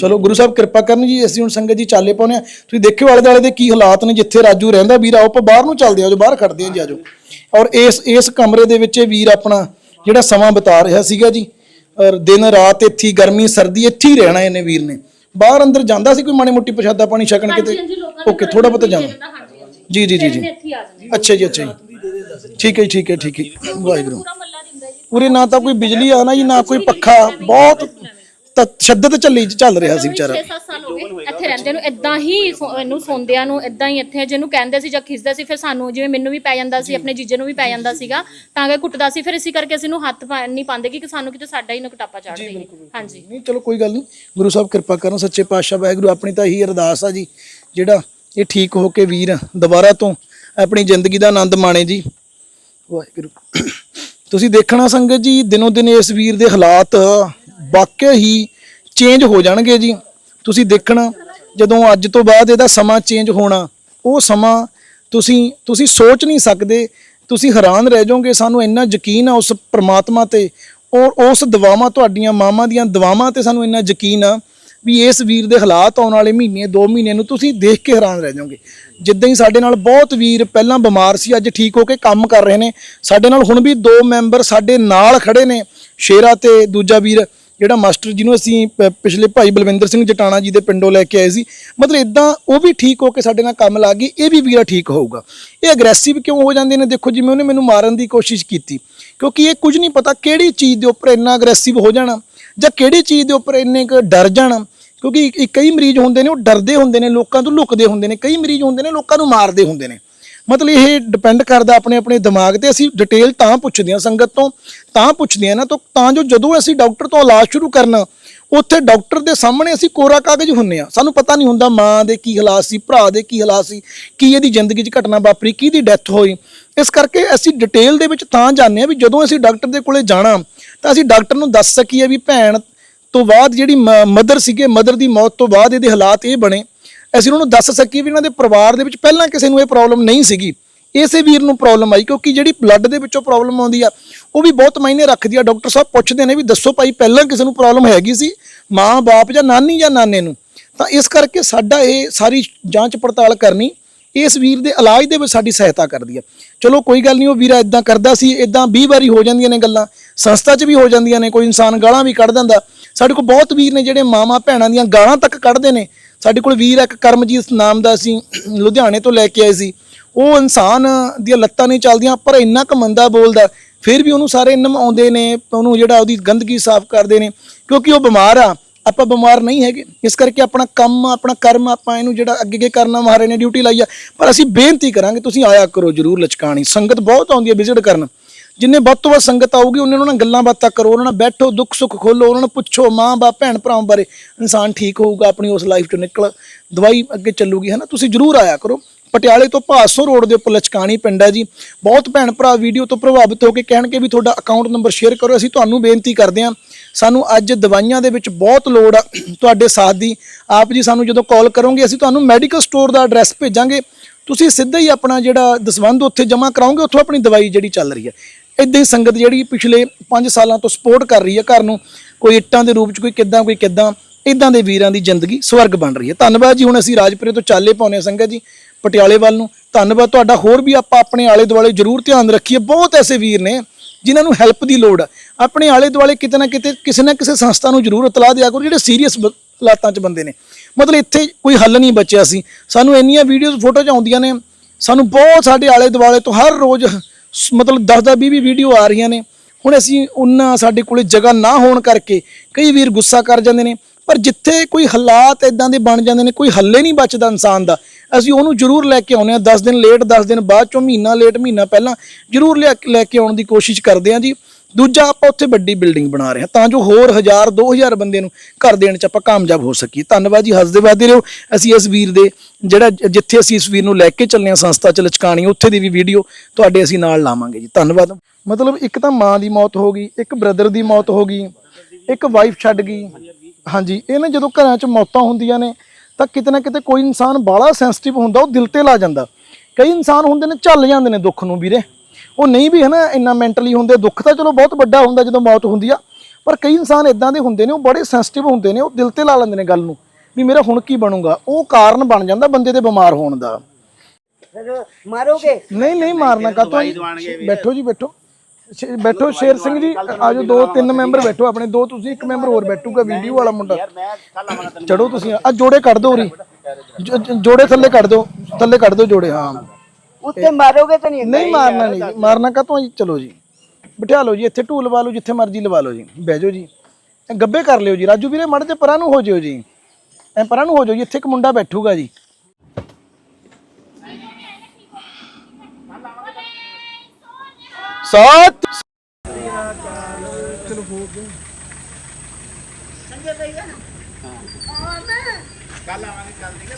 ਚਲੋ ਗੁਰੂ ਸਾਹਿਬ ਕਿਰਪਾ ਕਰਨ ਜੀ ਅਸੀਂ ਹੁਣ ਸੰਗਤ ਜੀ ਚਾਲੇ ਪਾਉਨੇ ਆ ਤੁਸੀਂ ਦੇਖਿਓ ਆਲੇ ਦੁਆਲੇ ਦੇ ਕੀ ਹਾਲਾਤ ਨੇ ਜਿੱਥੇ ਰਾਜੂ ਰਹਿੰਦਾ ਵੀਰ ਆਓ ਆਪਾਂ ਬਾਹਰ ਨੂੰ ਚੱਲਦੇ ਆ ਜੋ ਬਾਹਰ ਖੜਦੇ ਆ ਜੀ ਆਜੋ ਔਰ ਇਸ ਇਸ ਕਮਰੇ ਦੇ ਵਿੱਚ ਇਹ ਵੀਰ ਆਪਣਾ ਜਿਹੜਾ ਸਮਾਂ ਬਿਤਾ ਰਿਹਾ ਸੀਗਾ ਜੀ ਔਰ ਦਿਨ ਰਾਤ ਇੱਥੇ ਗਰਮੀ ਸਰਦੀ ਇੱਥੇ ਹੀ ਰਹਿਣਾ ਇਹਨੇ ਵੀਰ ਨੇ। ਬਾਹਰ ਅੰਦਰ ਜਾਂਦਾ ਸੀ ਕੋਈ ਮਾੜੀ ਮੋਟੀ ਪ੍ਰਸ਼ਾਦਾ ਪਾਣੀ ਛਕਣ ਕਿਤੇ? ਓਕੇ ਥੋੜਾ ਬਹੁਤਾ ਜਾਂਦਾ। ਜੀ ਜੀ ਜੀ ਜੀ। ਅੱਛਾ ਜੀ ਅੱਛਾ ਜੀ ਠੀਕ ਹੈ ਠੀਕ ਹੈ ਠੀਕ ਹੈ। ਵਾਹਿਗੁਰੂ। ਉਰੇ ਨਾ ਤਾਂ ਕੋਈ ਬਿਜਲੀ ਆ ਨਾ ਜੀ ਨਾ ਕੋਈ ਪੱਖਾ। ਬਹੁਤ ਤਸ਼ੱਦਦ ਚੱਲੀ ਚੱਲ ਰਿਹਾ ਸੀ ਵਿਚਾਰਾ। 6-7 ਸਾਲ ਹੋ ਗਏ ਇੱਥੇ ਰਹਿੰਦੇ ਨੂੰ ਇਦਾਂ ਹੀ ਸੌ- ਇਹਨੂੰ ਸੌਂਦਿਆਂ ਨੂੰ ਇਦਾਂ ਹੀ ਇੱਥੇ ਜਿਹਨੂੰ ਕਹਿੰਦੇ ਸੀ ਜਾਂ ਖਿੱਚਦੇ ਸੀ ਫਿਰ ਸਾਨੂੰ ਜਿਵੇਂ ਮੈਨੂੰ ਵੀ ਪੈ ਜਾਂਦਾ ਸੀ ਆਪਣੇ ਜੀਜੇ ਨੂੰ ਵੀ ਪੈ ਜਾਂਦਾ ਸੀਗਾ ਤਾਂ ਕਿ ਕੁੱਟਦਾ ਸੀ ਫਿਰ ਇਸੇ ਕਰਕੇ ਅਸੀਂ ਨੂੰ ਹੱਥ ਪਾ- ਨਹੀਂ ਪਾਉਂਦੇ ਕਿ ਸਾਨੂੰ ਕਿਤੇ ਸਾਡਾ ਹੀ ਨਕਟਾਪਾ ਚੜ੍ਹ ਜਾਏ। ਹਾਂਜੀ। ਨਹੀਂ ਚਲੋ ਕੋਈ ਗੱਲ ਨਹੀਂ ਗੁਰੂ ਸਾਹਿਬ ਕਿਰਪਾ ਕਰਨ ਸੱਚੇ ਪਾਤਸ਼ਾਹ ਵਾਹਿਗੁਰੂ ਆਪਣੀ ਤਾਂ ਇਹੀ ਅਰਦਾਸ ਆ ਜੀ ਜਿਹੜਾ ਇਹ ਠੀਕ ਹੋ ਕੇ ਵੀਰ ਦੁਬਾਰਾ ਤੋਂ ਆਪਣੀ ਜ਼ਿੰਦਗੀ ਦਾ ਆਨੰਦ ਮਾਣੇ ਜੀ। ਵਾਹਿਗੁਰੂ। ਤੁਸੀਂ ਦੇਖਣਾ ਸੰਗਤ ਜੀ, ਦਿਨੋ ਦਿਨ ਇਸ ਵੀਰ ਦੇ ਹਾਲਾਤ ਵਾਕਿਆ ਹੀ ਚੇਂਜ ਹੋ ਜਾਣਗੇ ਜੀ। ਤੁਸੀਂ ਦੇਖਣਾ, ਜਦੋਂ ਅੱਜ ਤੋਂ ਬਾਅਦ ਇਹਦਾ ਸਮਾਂ ਚੇਂਜ ਹੋਣਾ, ਉਹ ਸਮਾਂ ਤੁਸੀਂ ਤੁਸੀਂ ਸੋਚ ਨਹੀਂ ਸਕਦੇ, ਤੁਸੀਂ ਹੈਰਾਨ ਰਹਿ ਜਾਓਗੇ, ਸਾਨੂੰ ਇੰਨਾ ਯਕੀਨ ਆ ਉਸ ਪ੍ਰਮਾਤਮਾ ਤੇ, ਔਰ ਉਸ ਦਵਾਵਾਂ ਤੁਹਾਡੀਆਂ ਮਾਵਾਂ ਦੀਆਂ ਦਵਾਵਾਂ ਤੇ ਸਾਨੂੰ ਇੰਨਾ ਯਕੀਨ ਆ ਵੀ ਇਸ ਵੀਰ ਦੇ ਹਾਲਾਤ ਆਉਣ ਵਾਲੇ ਮਹੀਨੇ 2 ਮਹੀਨੇ ਨੂੰ ਤੁਸੀਂ ਦੇਖ ਕੇ ਹੈਰਾਨ ਰਹਿ ਜਾਓਗੇ। ਜਿੱਦਾਂ ਹੀ ਸਾਡੇ ਨਾਲ ਬਹੁਤ ਵੀਰ ਪਹਿਲਾਂ ਬਿਮਾਰ ਸੀ, ਅੱਜ ਠੀਕ ਹੋ ਕੇ ਕੰਮ ਕਰ ਰਹੇ ਨੇ। ਸਾਡੇ ਨਾਲ ਹੁਣ ਵੀ ਦੋ ਮੈਂਬਰ ਸਾਡੇ ਨਾਲ ਖੜੇ ਨੇ। ਸ਼ੇਰਾ ਤੇ ਦੂਜਾ ਵੀਰ, ਜਿਹੜਾ ਮਾਸਟਰ ਜਿਹਨੂੰ ਅਸੀਂ ਪ- ਪਿਛਲੇ ਭਾਈ ਬਲਵਿੰਦਰ ਸਿੰਘ ਜਟਾਣਾ ਜੀ ਦੇ ਪਿੰਡੋਂ ਲੈ ਕੇ ਆਏ ਸੀ। ਮਤਲਬ ਇਦਾਂ ਉਹ ਵੀ ਠੀਕ ਹੋ ਕੇ ਸਾਡੇ ਨਾਲ ਕੰਮ ਲੱਗ ਗਈ, ਇਹ ਵੀ ਵੀਰਾ ਠੀਕ ਹੋਊਗਾ। ਇਹ ਅਗਰੈਸਿਵ ਕਿਉਂ ਹੋ ਜਾਂਦੇ ਨੇ? ਦੇਖੋ ਜਿਵੇਂ ਉਹਨੇ ਮੈਨੂੰ ਮਾਰਨ ਦੀ ਕੋਸ਼ਿਸ਼ ਕੀਤੀ। ਕਿਉਂਕਿ ਇਹ ਕੁਝ ਨਹੀਂ ਪਤਾ ਕਿਹੜੀ ਚੀਜ਼ ਦੇ ਉੱਪਰ ਇੰਨਾ ਅਗਰੈਸਿਵ ਹੋ ਜਾਣਾ ਜਾਂ ਕਿਹੜੀ ਚੀਜ਼ ਦੇ ਉੱਪਰ ਇੰਨੇ ਕੁ ਡਰ ਜਾਣਾ। ਕਿਉਂਕਿ ਇੱਕ- ਕਈ ਮਰੀਜ਼ ਹੁੰਦੇ ਨੇ, ਉਹ ਡਰਦੇ ਹੁੰਦੇ ਨੇ, ਲੋਕਾਂ ਤੋਂ ਲੁਕਦੇ ਹੁੰਦੇ ਨੇ, ਕਈ ਮਰੀਜ਼ ਹੁੰਦੇ ਨੇ, ਲੋਕਾਂ ਨੂੰ ਮਾਰਦੇ ਹੁੰਦੇ ਨੇ। ਮਤਲਬ ਇਹ ਡਿਪੈਂਡ ਕਰਦਾ ਆਪਣੇ ਆਪਣੇ ਦਿਮਾਗ ਤੇ, ਅਸੀਂ ਡਿਟੇਲ ਤਾਂ ਪੁੱਛਦੇ ਹਾਂ ਸੰਗਤ ਤੋਂ, ਤਾਂ ਪੁੱਛਦੇ ਹਾਂ ਨਾ, ਤਾਂ ਤਾਂ ਜੋ ਜਦੋਂ ਅਸੀਂ ਡਾਕਟਰ ਤੋਂ ਇਲਾਜ ਸ਼ੁਰੂ ਕਰਨਾ, ਉੱਥੇ ਡਾਕਟਰ ਦੇ ਸਾਹਮਣੇ ਅਸੀਂ ਕੋਰਾ ਕਾਗਜ਼ ਹੁੰਨੇ ਆ ਸਾਨੂੰ ਪਤਾ ਨਹੀਂ ਹੁੰਦਾ ਮਾਂ ਦੇ ਕੀ ਹਾਲਾਤ ਸੀ, ਭਰਾ ਦੇ ਕੀ ਹਾਲਾਤ ਸੀ, ਕੀ ਇਹਦੀ ਜ਼ਿੰਦਗੀ 'ਚ ਘਟਨਾ ਵਾਪਰੀ, ਕਿਹਦੀ ਡੈਥ ਹੋਈ। ਇਸ ਕਰਕੇ ਅਸੀਂ ਡਿਟੇਲ ਦੇ ਵਿੱਚ ਤਾਂ ਜਾਣਦੇ ਆ ਵੀ ਜਦੋਂ ਅਸੀਂ ਡਾਕਟਰ ਦੇ ਕੋਲੇ ਜਾਣਾ, ਤਾਂ ਅਸੀਂ ਡਾਕਟਰ ਨੂੰ ਦੱਸ ਸਕੀਏ ਵੀ ਭੈਣ ਤੋਂ ਬਾਅਦ ਜਿਹੜੀ ਮਦਰ ਸੀਗੇ, ਮਦਰ ਦੀ ਮੌਤ ਤੋਂ ਬਾਅਦ ਇਹਦੇ ਹਾਲਾਤ ਇਹ ਬਣੇ। ਅਸੀਂ ਉਹਨਾਂ ਨੂੰ ਦੱਸ ਸਕੀਏ ਵੀ ਇਹਨਾਂ ਦੇ ਪਰਿਵਾਰ ਦੇ ਵਿੱਚ ਪਹਿਲਾਂ ਕਿਸੇ ਨੂੰ ਇਹ ਪ੍ਰੋਬਲਮ ਨਹੀਂ ਸੀਗੀ। ਇਸੇ ਵੀਰ ਨੂੰ ਪ੍ਰੋਬਲਮ ਆਈ ਕਿਉਂਕਿ ਜਿਹੜੀ ਬਲੱਡ ਦੇ ਵਿੱਚੋਂ ਪ੍ਰੋਬਲਮ ਆਉਂਦੀ ਆ, ਉਹ ਵੀ ਬਹੁਤ ਮਾਇਨੇ ਰੱਖਦੀ ਆ। ਡਾਕਟਰ ਸਾਹਿਬ ਪੁੱਛਦੇ ਨੇ ਵੀ ਦੱਸੋ ਭਾਈ, ਪਹਿਲਾਂ ਕਿਸੇ ਨੂੰ ਪ੍ਰੋਬਲਮ ਹੈਗੀ ਸੀ? ਮਾਂ, ਬਾਪ ਜਾਂ ਨਾਨੀ ਜਾਂ ਨਾਨੇ ਨੂੰ? ਤਾਂ ਇਸ ਕਰਕੇ ਸਾਡਾ ਇਹ ਸਾਰੀ ਜਾਂਚ ਪੜਤਾਲ ਕਰਨੀ ਇਸ ਵੀਰ ਦੇ ਇਲਾਜ ਦੇ ਵਿੱਚ ਸਾਡੀ ਸਹਾਇਤਾ ਕਰਦੀ ਆ। ਚਲੋ ਕੋਈ ਗੱਲ ਨਹੀਂ, ਉਹ ਵੀਰਾ ਇਦਾਂ ਕਰਦਾ ਸੀ ਇਦਾਂ 20 ਵਾਰੀ ਹੋ ਜਾਂਦੀਆਂ ਨੇ ਗੱਲਾਂ। ਸੰਸਥਾ 'ਚ ਵੀ ਹੋ ਜਾਂਦੀਆਂ ਨੇ, ਕੋਈ ਇਨਸਾਨ ਗਾਲਾਂ ਵੀ ਕੱਢ ਦਿੰਦਾ। ਸਾਡੇ ਕੋਲ ਬਹੁਤ ਵੀਰ ਨੇ ਜਿਹੜੇ ਮਾਮਾ ਭੈਣਾਂ ਦੀਆਂ ਗਾਲਾਂ ਤੱਕ ਕੱਢਦੇ ਨੇ। ਸਾਡੇ ਕੋਲ ਵੀਰ ਇੱਕ ਕਰਮਜੀਤ ਨਾਮ ਦਾ ਅਸੀਂ ਲੁਧਿਆਣੇ ਤੋਂ ਲੈ ਕੇ ਆਏ ਸੀ। ਉਹ ਇਨਸਾਨ ਦੀਆਂ ਲੱਤਾਂ ਨਹੀਂ ਚੱਲਦੀਆਂ, ਪਰ ਇੰਨਾ ਕੁ ਮੰਦਾ ਬੋਲਦਾ, ਫਿਰ ਵੀ ਉਹਨੂੰ ਸਾਰੇ ਨਮਾਉਂਦੇ ਨੇ, ਉਹਨੂੰ ਜਿਹੜਾ ਉਹਦੀ ਗੰਦਗੀ ਸਾਫ਼ ਕਰਦੇ ਨੇ, ਕਿਉਂਕਿ ਉਹ ਬਿਮਾਰ ਆ। ਆਪਾਂ ਬਿਮਾਰ ਨਹੀਂ ਹੈਗੇ। ਇਸ ਕਰਕੇ ਆਪਣਾ ਕੰਮ, ਆਪਣਾ ਕਰਮ, ਆਪਾਂ ਇਹਨੂੰ ਜਿਹੜਾ ਅੱਗੇ ਅੱਗੇ ਕਰਨਾ ਮਹਾਰੇ ਨੇ ਡਿਊਟੀ ਲਾਈ ਆ। ਪਰ ਅਸੀਂ ਬੇਨਤੀ ਕਰਾਂਗੇ, ਤੁਸੀਂ ਆਇਆ ਕਰੋ ਜਰੂਰ ਲਚਕਾਣੀ। ਸੰਗਤ ਬਹੁਤ ਆਉਂਦੀ ਹੈ ਵਿਜ਼ਿਟ ਕਰਨ। ਜਿੰਨੇ ਵੱਧ ਤੋਂ ਵੱਧ ਸੰਗਤ ਆਊਗੀ, ਉਹਨੇ ਉਹਨਾਂ ਨਾਲ ਗੱਲਾਂ ਬਾਤਾਂ ਕਰੋ, ਉਹਨਾਂ ਨਾਲ ਬੈਠੋ, ਦੁੱਖ ਸੁੱਖ ਖੋਲੋ, ਉਹਨਾਂ ਨੂੰ ਪੁੱਛੋ ਮਾਂ, ਬਾਪ, ਭੈਣ ਭਰਾਵਾਂ ਬਾਰੇ। ਇਨਸਾਨ ਠੀਕ ਹੋਊਗਾ, ਆਪਣੀ ਉਸ ਲਾਈਫ ਤੋਂ ਨਿਕਲ, ਦਵਾਈ ਅੱਗੇ ਚੱਲੂਗੀ ਹੈ ਨਾ ਤੁਸੀਂ ਜਰੂਰ ਆਇਆ ਕਰੋ। ਪਟਿਆਲੇ ਤੋਂ ਭਾਸੋ ਰੋਡ ਦੇ ਉੱਪਰ ਲਚਕਾਣੀ ਪਿੰਡ ਹੈ ਜੀ। ਬਹੁਤ ਭੈਣ ਭਰਾ ਵੀਡੀਓ ਤੋਂ ਪ੍ਰਭਾਵਿਤ ਹੋ ਕੇ ਕਹਿਣਗੇ ਵੀ ਤੁਹਾਡਾ ਅਕਾਊਂਟ ਨੰਬਰ ਸ਼ੇਅਰ ਕਰੋ। ਅਸੀਂ ਤੁਹਾਨੂੰ ਬੇਨਤੀ ਕਰਦੇ ਹਾਂ, ਸਾਨੂੰ ਅੱਜ ਦਵਾਈਆਂ ਦੇ ਵਿੱਚ ਬਹੁਤ ਲੋੜ ਆ ਤੁਹਾਡੇ ਸਾਥ ਦੀ। ਆਪ ਜੀ ਸਾਨੂੰ ਜਦੋਂ ਕਾਲ ਕਰੋਗੇ, ਅਸੀਂ ਤੁਹਾਨੂੰ ਮੈਡੀਕਲ ਸਟੋਰ ਦਾ ਐਡਰੈਸ ਭੇਜਾਂਗੇ। ਤੁਸੀਂ ਸਿੱਧਾ ਹੀ ਆਪਣਾ ਜਿਹੜਾ ਦਸਵੰਧ ਉੱਥੇ ਜਮ੍ਹਾਂ ਕਰਾਓਗੇ, ਉੱਥੋਂ ਆਪਣੀ ਦਵਾਈ ਜਿਹੜੀ ਚੱਲ ਰਹੀ ਹੈ। ਇਦਾਂ ਹੀ ਸੰਗਤ ਜਿਹੜੀ ਪਿਛਲੇ 5 ਸਾਲਾਂ ਤੋਂ ਸਪੋਰਟ ਕਰ ਰਹੀ ਹੈ ਘਰ ਨੂੰ, ਕੋਈ ਇੱਟਾਂ ਦੇ ਰੂਪ 'ਚ, ਕੋਈ ਕਿੱਦਾਂ ਕੋਈ ਕਿੱਦਾਂ, ਇਦਾਂ ਦੇ ਵੀਰਾਂ ਦੀ ਜ਼ਿੰਦਗੀ ਸਵਰਗ ਬਣ ਰਹੀ ਹੈ। ਧੰਨਵਾਦ ਜੀ, ਹੁਣ ਅਸੀਂ ਰਾਜਪੁਰੇ ਤੋਂ ਚਾਲੇ ਪਾਉਨੇ ਸੰਗਤ ਜੀ, ਪਟਿਆਲੇ ਵੱਲ ਨੂੰ। ਧੰਨਵਾਦ, ਤੁਹਾਡਾ ਹੋਰ ਵੀ ਆਪਾਂ ਆਪਣੇ ਆਲੇ ਦੁਆਲੇ ਜ਼ਰੂਰ ਧਿਆਨ ਰੱਖੀਏ। ਬਹੁਤ ਐਸੇ ਵੀਰ ਨੇ ਜਿਨ੍ਹਾਂ ਨੂੰ ਹੈਲਪ ਦੀ ਲੋੜ ਆ ਆਪਣੇ ਆਲੇ ਦੁਆਲੇ ਕਿਤੇ ਨਾ ਕਿਤੇ, ਕਿਸੇ ਨਾ ਕਿਸੇ ਸੰਸਥਾ ਨੂੰ ਜ਼ਰੂਰ ਇਤਲਾਹ ਦਿਆ ਕਰੋ, ਜਿਹੜੇ ਸੀਰੀਅਸ ਹਾਲਾਤਾਂ 'ਚ ਬੰਦੇ ਨੇ। ਮਤਲਬ ਇੱਥੇ ਕੋਈ ਹੱਲ ਨਹੀਂ ਬਚਿਆ ਸੀ। ਸਾਨੂੰ ਇੰਨੀਆਂ ਵੀਡੀਓਜ਼ ਫੋਟੋਜ਼ ਆਉਂਦੀਆਂ ਨੇ। ਸਾਨੂੰ ਬਹੁਤ ਸਾਡੇ ਆਲੇ ਦੁਆਲੇ ਤੋਂ ਹਰ ਰੋਜ਼ ਮਤਲਬ 10 10 20 20 ਵੀਡੀਓ ਆ ਰਹੀਆਂ ਨੇ। ਹੁਣ ਅਸੀਂ ਉਹਨਾਂ ਸਾਡੇ ਕੋਲੇ ਜਗ੍ਹਾ ਨਾ ਹੋਣ ਕਰਕੇ ਕਈ ਵੀਰ ਗੁੱਸਾ ਕਰ ਜਾਂਦੇ ਨੇ। ਪਰ ਜਿੱਥੇ ਕੋਈ ਹਾਲਾਤ ਇਦਾਂ ਦੇ ਬਣ ਜਾਂਦੇ ਨੇ, ਕੋਈ ਹੱਲੇ ਨਹੀਂ ਬਚਦਾ ਇਨਸਾਨ ਦਾ। ਅਸੀਂ ਉਹਨੂੰ ਜ਼ਰੂਰ ਲੈ ਕੇ ਆਉਂਦੇ ਆ 10 ਦਿਨ ਲੇਟ 10 ਦਿਨ ਬਾਅਦ ਚੋਂ ਮਹੀਨਾ ਲੇਟ ਮਹੀਨਾ ਪਹਿਲਾਂ ਜ਼ਰੂਰ ਲਿਆ- ਲੈ ਕੇ ਆਉਣ ਦੀ ਕੋਸ਼ਿਸ਼ ਕਰਦੇ ਆ ਜੀ। ਦੂਜਾ, ਆਪਾਂ ਉੱਥੇ ਵੱਡੀ ਬਿਲਡਿੰਗ ਬਣਾ ਰਹੇ ਹਾਂ। ਤਾਂ ਜੋ ਹੋਰ 1000 2000 ਬੰਦੇ ਨੂੰ ਘਰ ਦੇਣ ਚ ਆਪਾਂ ਕਾਮਯਾਬ ਹੋ ਸਕੀਏ। ਧੰਨਵਾਦ ਜੀ, ਹੱਸਦੇ ਵਾਦੇ ਰਹੋ। ਅਸੀਂ ਇਸ ਵੀਰ ਦੇ ਜਿਹੜਾ ਜਿੱਥੇ ਅਸੀਂ ਇਸ ਵੀਰ ਨੂੰ ਲੈ ਕੇ ਚੱਲੇ ਹਾਂ, ਸੰਸਥਾ ਚ ਲਚਕਾਣੀ ਉੱਥੇ ਦੀ ਵੀ ਵੀਡੀਓ ਤੁਹਾਡੇ ਅਸੀਂ ਨਾਲ ਲਾਵਾਂਗੇ ਜੀ। ਧੰਨਵਾਦ। ਮਤਲਬ ਇੱਕ ਤਾਂ ਮਾਂ ਦੀ ਮੌਤ ਹੋ ਗਈ, ਇੱਕ ਬ੍ਰਦਰ ਦੀ ਮੌਤ ਹੋ ਗਈ, ਇੱਕ ਵਾਈਫ ਛੱਡ ਗਈ। ਹਾਂਜੀ, ਇਹ ਨਾ ਜਦੋਂ ਘਰਾਂ 'ਚ ਮੌਤਾਂ ਹੁੰਦੀਆਂ ਨੇ ਤਾਂ ਕਿਤੇ ਨਾ ਕਿਤੇ ਕੋਈ ਇਨਸਾਨ ਬਾਹਲਾ ਸੈਂਸਿਟਿਵ ਹੁੰਦਾ ਉਹ ਦਿਲ ਤੇ ਲਾ ਜਾਂਦਾ। ਕਈ ਇਨਸਾਨ ਹੁੰਦੇ ਨੇ ਝੱਲ ਜਾਂਦੇ ਨੇ ਦੁੱਖ ਨੂੰ ਵੀਰੇ। ਉਹ ਨਹੀਂ ਵੀ ਹਨਾ ਇੰਨਾ ਮੈਂਟਲੀ ਹੁੰਦੇ ਦੁੱਖ ਤਾਂ ਚਲੋ ਬਹੁਤ ਵੱਡਾ ਹੁੰਦਾ ਜਦੋਂ ਮੌਤ ਹੁੰਦੀ ਆ ਪਰ ਕਈ ਇਨਸਾਨ ਇਦਾਂ ਦੇ ਹੁੰਦੇ ਨੇ ਉਹ ਬੜੇ ਸੈਂਸਿਟਿਵ ਹੁੰਦੇ ਨੇ ਉਹ ਦਿਲ ਤੇ ਲਾ ਲੈਂਦੇ ਨੇ ਗੱਲ ਨੂੰ ਵੀ ਮੇਰਾ ਹੁਣ ਕੀ ਬਣੂਗਾ? ਉਹ ਕਾਰਨ ਬਣ ਜਾਂਦਾ ਬੰਦੇ ਦੇ ਬਿਮਾਰ ਹੋਣ ਦਾ। ਫਿਰ ਮਾਰੋਗੇ? ਨਹੀਂ ਨਹੀਂ ਮਾਰਨਾ ਕਾਤੋਂ ਬੈਠੋ ਜੀ ਬੈਠੋ। ਸ਼ੇ- ਬੈਠੋ ਸ਼ੇਰ ਸਿੰਘ ਜੀ ਆਜੋ ਦੋ ਤਿੰਨ ਮੈਂਬਰ ਬੈਠੋ ਆਪਣੇ ਦੋ ਤੁਸੀਂ ਇੱਕ ਮੈਂਬਰ ਹੋਰ ਬੈਠੂਗਾ ਵੀਡੀਓ ਵਾਲਾ ਮੁੰਡਾ। ਚੜੋ ਤੁਸੀਂ ਆ ਜੋੜੇ ਕੱਢ ਦਿਓ ਉਰੀ। ਜ- ਜ- ਜੋੜੇ ਥੱਲੇ ਕੱਢ ਦਿਓ ਥੱਲੇ ਕੱਢ ਦਿਓ ਜੋੜੇ ਹਾਂ। ਉੱਤੇ ਮਾਰੋਗੇ ਤਾਂ ਨਹੀਂ ਨਹੀਂ ਮਾਰਨਾ ਨਹੀਂ ਜੀ, ਮਾਰਨਾ ਕਾਤੋਂ ਜੀ? ਚਲੋ ਜੀ। ਬਿਠਾ ਲਓ ਜੀ ਇੱਥੇ ਢੂਲ ਲਵਾ ਲਓ ਜਿੱਥੇ ਮਰਜ਼ੀ ਲਵਾ ਲਓ ਜੀ। ਬਹਿ ਜਾਓ ਜੀ। ਇਹ ਗੱਬੇ ਕਰ ਲਿਓ ਜੀ। ਰਾਜੂ ਵੀਰੇ ਮੜ ਤੇ ਪਰਾਂ ਨੂੰ ਹੋ ਜਿਓ ਜੀ। ਐ ਪਰਾਂ ਨੂੰ ਹੋ ਜਾਓ ਜੀ ਇੱਥੇ ਇੱਕ ਮੁੰਡਾ ਬੈਠੂਗਾ ਜੀ। ਸਤ ਚਲੋ ਹੋ ਗਿਆ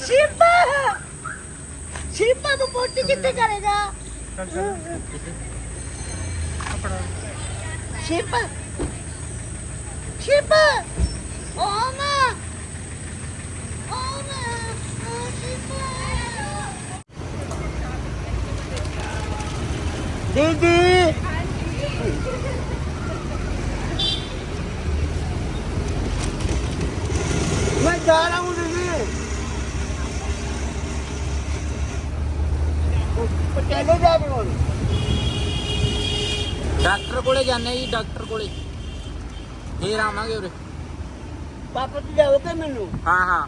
ਸ਼ਿਪਾ! ਸ਼ਿਪਾ ਨੂੰ ਪੋਟੀ ਕਿੱਥੇ ਕਰੇਗਾ? ਸ਼ਿਪਾ! ਸ਼ਿਪਾ! ਓ ਮਾਂ! ਓ ਮਾਂ! ਸ਼ਿਪਾ! ਦੀਦੀ! ਡਾਕਟਰ ਕੋਲੇ ਜਾਣੇ ਜੀ ਡਾਕਟਰ ਕੋਲੇ। ਫੇਰ ਆਵਾਂਗੇ ਉਰੇ। ਪਾਪਾ ਤੇ ਜਾਓ ਕੇ ਮੈਨੂੰ। ਹਾਂ ਹਾਂ।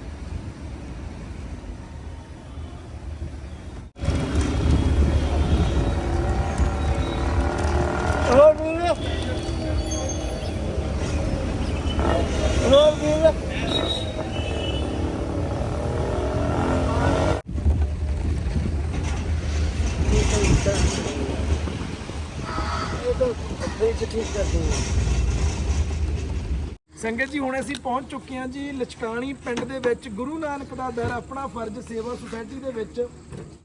ਹੋਰ ਵੀਰ। ਹੋਰ ਵੀਰ। रोड वीर ठीक कर दूंगा ਸੰਗਤ ਜੀ ਹੁਣ ਅਸੀਂ ਪਹੁੰਚ ਚੁੱਕੇ ਹਾਂ ਜੀ ਲਚਕਾਣੀ ਪਿੰਡ ਦੇ ਵਿੱਚ ਗੁਰੂ ਨਾਨਕ ਦਾ ਦਰ ਆਪਣਾ ਫਰਜ਼ ਸੇਵਾ ਸੁਸਾਇਟੀ ਦੇ ਵਿੱਚ